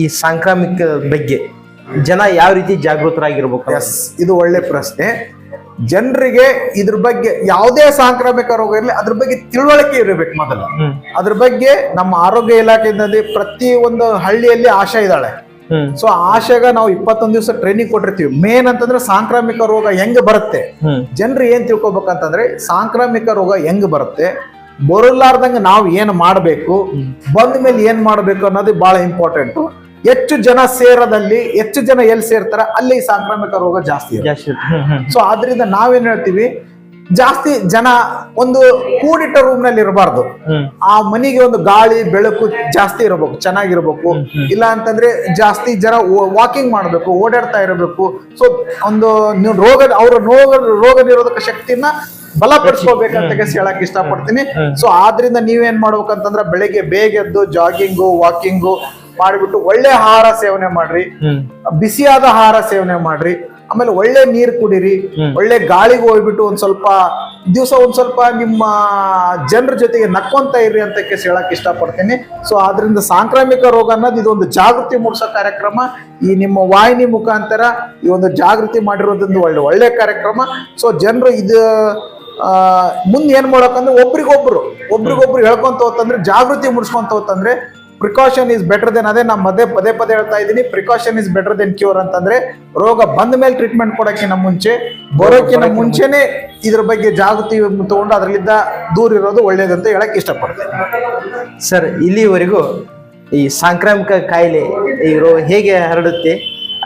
ಈ ಸಾಂಕ್ರಾಮಿಕ ಬಗ್ಗೆ ಜನ ಯಾವ ರೀತಿ ಜಾಗೃತರಾಗಿರ್ಬೇಕು? ಎಸ್ ಇದು ಒಳ್ಳೆ ಪ್ರಶ್ನೆ. ಜನರಿಗೆ ಇದ್ರ ಬಗ್ಗೆ ಯಾವುದೇ ಸಾಂಕ್ರಾಮಿಕ ರೋಗ ಇರಲಿ ಅದ್ರ ಬಗ್ಗೆ ತಿಳುವಳಿಕೆ ಇರಬೇಕು ಮೊದಲು. ಅದ್ರ ಬಗ್ಗೆ ನಮ್ಮ ಆರೋಗ್ಯ ಇಲಾಖೆಯಿಂದ ಪ್ರತಿ ಒಂದು ಹಳ್ಳಿಯಲ್ಲಿ ಆಶಾ ಇದ್ದಾಳೆ. ಸೊ ಆಶೆಗ ನಾವು ಇಪ್ಪತ್ತೊಂದು ದಿವಸ ಟ್ರೈನಿಂಗ್ ಕೊಟ್ಟಿರ್ತೀವಿ. ಮೇನ್ ಅಂತಂದ್ರೆ ಸಾಂಕ್ರಾಮಿಕ ರೋಗ ಹೆಂಗ್ ಬರುತ್ತೆ? ಜನರು ಏನ್ ತಿಳ್ಕೊಬೇಕಂತಂದ್ರೆ ಸಾಂಕ್ರಾಮಿಕ ರೋಗ ಹೆಂಗ್ ಬರುತ್ತೆ? ಬರಲಾರ್ದಂಗ ನಾವು ಏನ್ ಮಾಡಬೇಕು? ಬಂದ ಮೇಲೆ ಏನ್ ಮಾಡಬೇಕು ಅನ್ನೋದು ಬಹಳ ಇಂಪಾರ್ಟೆಂಟ್ ಹೆಚ್ಚು ಜನ ಸೇರದಲ್ಲಿ ಹೆಚ್ಚು ಜನ ಎಲ್ಲಿ ಸೇರ್ತಾರ ಅಲ್ಲಿ ಸಾಂಕ್ರಾಮಿಕ ರೋಗ ಜಾಸ್ತಿ ಜಾಸ್ತಿ ಸೊ ಆದ್ರಿಂದ ನಾವೇನ್ ಹೇಳ್ತೀವಿ? ಜಾಸ್ತಿ ಜನ ಒಂದು ಕೂಡಿಟ್ಟ ರೂಮ್ನಲ್ಲಿ ಇರಬಾರ್ದು ಆ ಮನೆಗೆ ಒಂದು ಗಾಳಿ ಬೆಳಕು ಜಾಸ್ತಿ ಇರಬೇಕು ಚೆನ್ನಾಗಿರ್ಬೇಕು. ಇಲ್ಲ ಅಂತಂದ್ರೆ ಜಾಸ್ತಿ ಜನ ವಾಕಿಂಗ್ ಮಾಡಬೇಕು ಓಡಾಡ್ತಾ ಇರಬೇಕು. ಸೊ ಒಂದು ನೀವು ರೋಗ ಅವ್ರ ರೋಗ ರೋಗ ನಿರೋಧಕ ಶಕ್ತಿನ ಬಲಪಡಿಸ್ಕೋಬೇಕಂತ ಕೇಸ್ ಹೇಳಕ್ ಇಷ್ಟಪಡ್ತೀನಿ. ಸೊ ಆದ್ರಿಂದ ನೀವೇನ್ ಮಾಡ್ಬೇಕಂತಂದ್ರೆ ಬೆಳಿಗ್ಗೆ ಬೇಗ ಎದ್ದು ಜಾಗಿಂಗು ವಾಕಿಂಗು ಮಾಡಿಬಿಟ್ಟು ಒಳ್ಳೆ ಆಹಾರ ಸೇವನೆ ಮಾಡ್ರಿ. ಬಿಸಿಯಾದ ಆಹಾರ ಸೇವನೆ ಮಾಡ್ರಿ. ಆಮೇಲೆ ಒಳ್ಳೆ ನೀರು ಕುಡೀರಿ ಒಳ್ಳೆ ಗಾಳಿಗೆ ಹೋಗ್ಬಿಟ್ಟು ಒಂದ್ ಸ್ವಲ್ಪ ದಿವಸ ಒಂದ್ ಸ್ವಲ್ಪ ನಿಮ್ಮ ಜನರ ಜೊತೆಗೆ ನಕ್ಕೊಂತ ಇರ್ರಿ ಅಂತ ಕೇಸ್ ಹೇಳಕ್ ಇಷ್ಟಪಡ್ತೀನಿ. ಸೊ ಆದ್ರಿಂದ ಸಾಂಕ್ರಾಮಿಕ ರೋಗ ಅನ್ನೋದು ಇದೊಂದು ಜಾಗೃತಿ ಮೂಡಿಸೋ ಕಾರ್ಯಕ್ರಮ. ಈ ನಿಮ್ಮ ವಾಹಿನಿ ಮುಖಾಂತರ ಈ ಒಂದು ಜಾಗೃತಿ ಮಾಡಿರೋದೊಂದು ಒಳ್ಳೆ ಒಳ್ಳೆ ಕಾರ್ಯಕ್ರಮ. ಸೊ ಜನರು ಇದು ಮುಂದೆ ಏನ್ ಮಾಡಕಂದ್ರೆ ಒಬ್ರಿಗೊಬ್ರು ಒಬ್ರಿಗೊಬ್ರು ಹೇಳ್ಕೊಂತ ಹೋತಂದ್ರೆ ಜಾಗೃತಿ ಮೂಡಿಸ್ಕೊಂತ ಹೋತಂದ್ರೆ ಪ್ರಿಕಾಷನ್ ಇಸ್ ಬೆಟರ್ ದೆನ್ ಅದೇ ನಮ್ಮ ಮದೇ ಪದೇ ಪದೇ ಹೇಳ್ತಾ ಇದ್ದೀನಿ. Precaution is better than cure ಅಂತಂದ್ರೆ ರೋಗ ಬಂದ ಮೇಲೆ ಟ್ರೀಟ್ಮೆಂಟ್ ಕೊಡೋಕ್ಕಿಂತ ಮುಂಚೆ ಬರೋಕ್ಕಿಂತ ಮುಂಚೆನೆ ಇದ್ರ ಬಗ್ಗೆ ಜಾಗೃತಿ ತಗೊಂಡು ಅದರಲ್ಲಿದ್ದ ದೂರ ಇರೋದು ಒಳ್ಳೇದಂತ ಹೇಳಕ್ ಇಷ್ಟಪಡ್ತೇನೆ. ಸರ್ ಇಲ್ಲಿವರೆಗೂ ಈ ಸಾಂಕ್ರಾಮಿಕ ಕಾಯಿಲೆ ಈ ರೋಗ ಹೇಗೆ ಹರಡುತ್ತೆ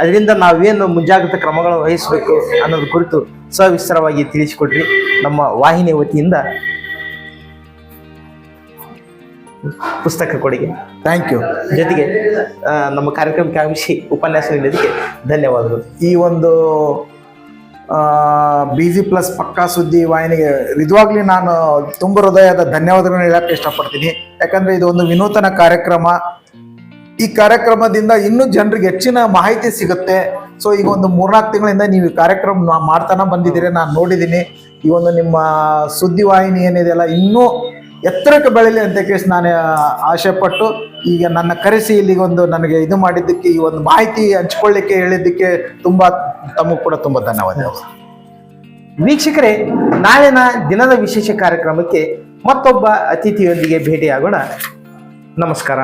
ಅದರಿಂದ ನಾವೇನು ಮುಂಜಾಗ್ರತಾ ಕ್ರಮಗಳನ್ನು ವಹಿಸಬೇಕು ಅನ್ನೋದು ಕುರಿತು ಸವಿಸ್ತಾರವಾಗಿ ತಿಳಿಸಿಕೊಡ್ರಿ. ನಮ್ಮ ವಾಹಿನಿ ವತಿಯಿಂದ ಪುಸ್ತಕ ಕೊಡುಗೆ. ಥ್ಯಾಂಕ್ ಯು ಜೊತೆಗೆ ನಮ್ಮ ಕಾರ್ಯಕ್ರಮಕ್ಕೆ ಆಗಮಿಸಿ ಉಪನ್ಯಾಸ ನೀಡಿದ್ದಕ್ಕೆ ಧನ್ಯವಾದಗಳು. ಈ ಒಂದು ಬಿ ಜಿ ಪ್ಲಸ್ ಪಕ್ಕಾ ಸುದ್ದಿ ವಾಹಿನಿಗೆ ನಿಜವಾಗ್ಲಿ ನಾನು ತುಂಬ ಹೃದಯದ ಧನ್ಯವಾದಗಳನ್ನ ಹೇಳಕ್ಕೆ ಇಷ್ಟಪಡ್ತೀನಿ. ಯಾಕಂದ್ರೆ ಇದು ಒಂದು ವಿನೂತನ ಕಾರ್ಯಕ್ರಮ. ಈ ಕಾರ್ಯಕ್ರಮದಿಂದ ಇನ್ನೂ ಜನರಿಗೆ ಹೆಚ್ಚಿನ ಮಾಹಿತಿ ಸಿಗುತ್ತೆ. ಸೊ ಈಗ ಒಂದು ಮೂರ್ನಾಲ್ಕು ತಿಂಗಳಿಂದ ನೀವು ಈ ಕಾರ್ಯಕ್ರಮ ಮಾಡ್ತಾನೆ ಬಂದಿದ್ದೀರಿ ನಾನು ನೋಡಿದ್ದೀನಿ. ಈ ಒಂದು ನಿಮ್ಮ ಸುದ್ದಿ ವಾಹಿನಿ ಏನಿದೆಯಲ್ಲ ಇನ್ನೂ ಎತ್ತರಕ್ಕೆ ಬೆಳೀಲಿ ಅಂತ ಕೇಳಿ ನಾನು ಆಸೆ ಪಟ್ಟು ಈಗ ನನ್ನ ಕರೆಸಿ ಇಲ್ಲಿಗೆ ಒಂದು ನನಗೆ ಇದು ಮಾಡಿದ್ದಕ್ಕೆ ಈ ಒಂದು ಮಾಹಿತಿ ಹಂಚ್ಕೊಳ್ಳಿಕ್ಕೆ ಹೇಳಿದ್ದಕ್ಕೆ ತುಂಬ, ತಮಗೂ ಕೂಡ ತುಂಬ ಧನ್ಯವಾದಗಳು. ವೀಕ್ಷಕರೇ, ನಾಳಿನ ದಿನದ ವಿಶೇಷ ಕಾರ್ಯಕ್ರಮಕ್ಕೆ ಮತ್ತೊಬ್ಬ ಅತಿಥಿಯೊಂದಿಗೆ ಭೇಟಿಯಾಗೋಣ. ನಮಸ್ಕಾರ.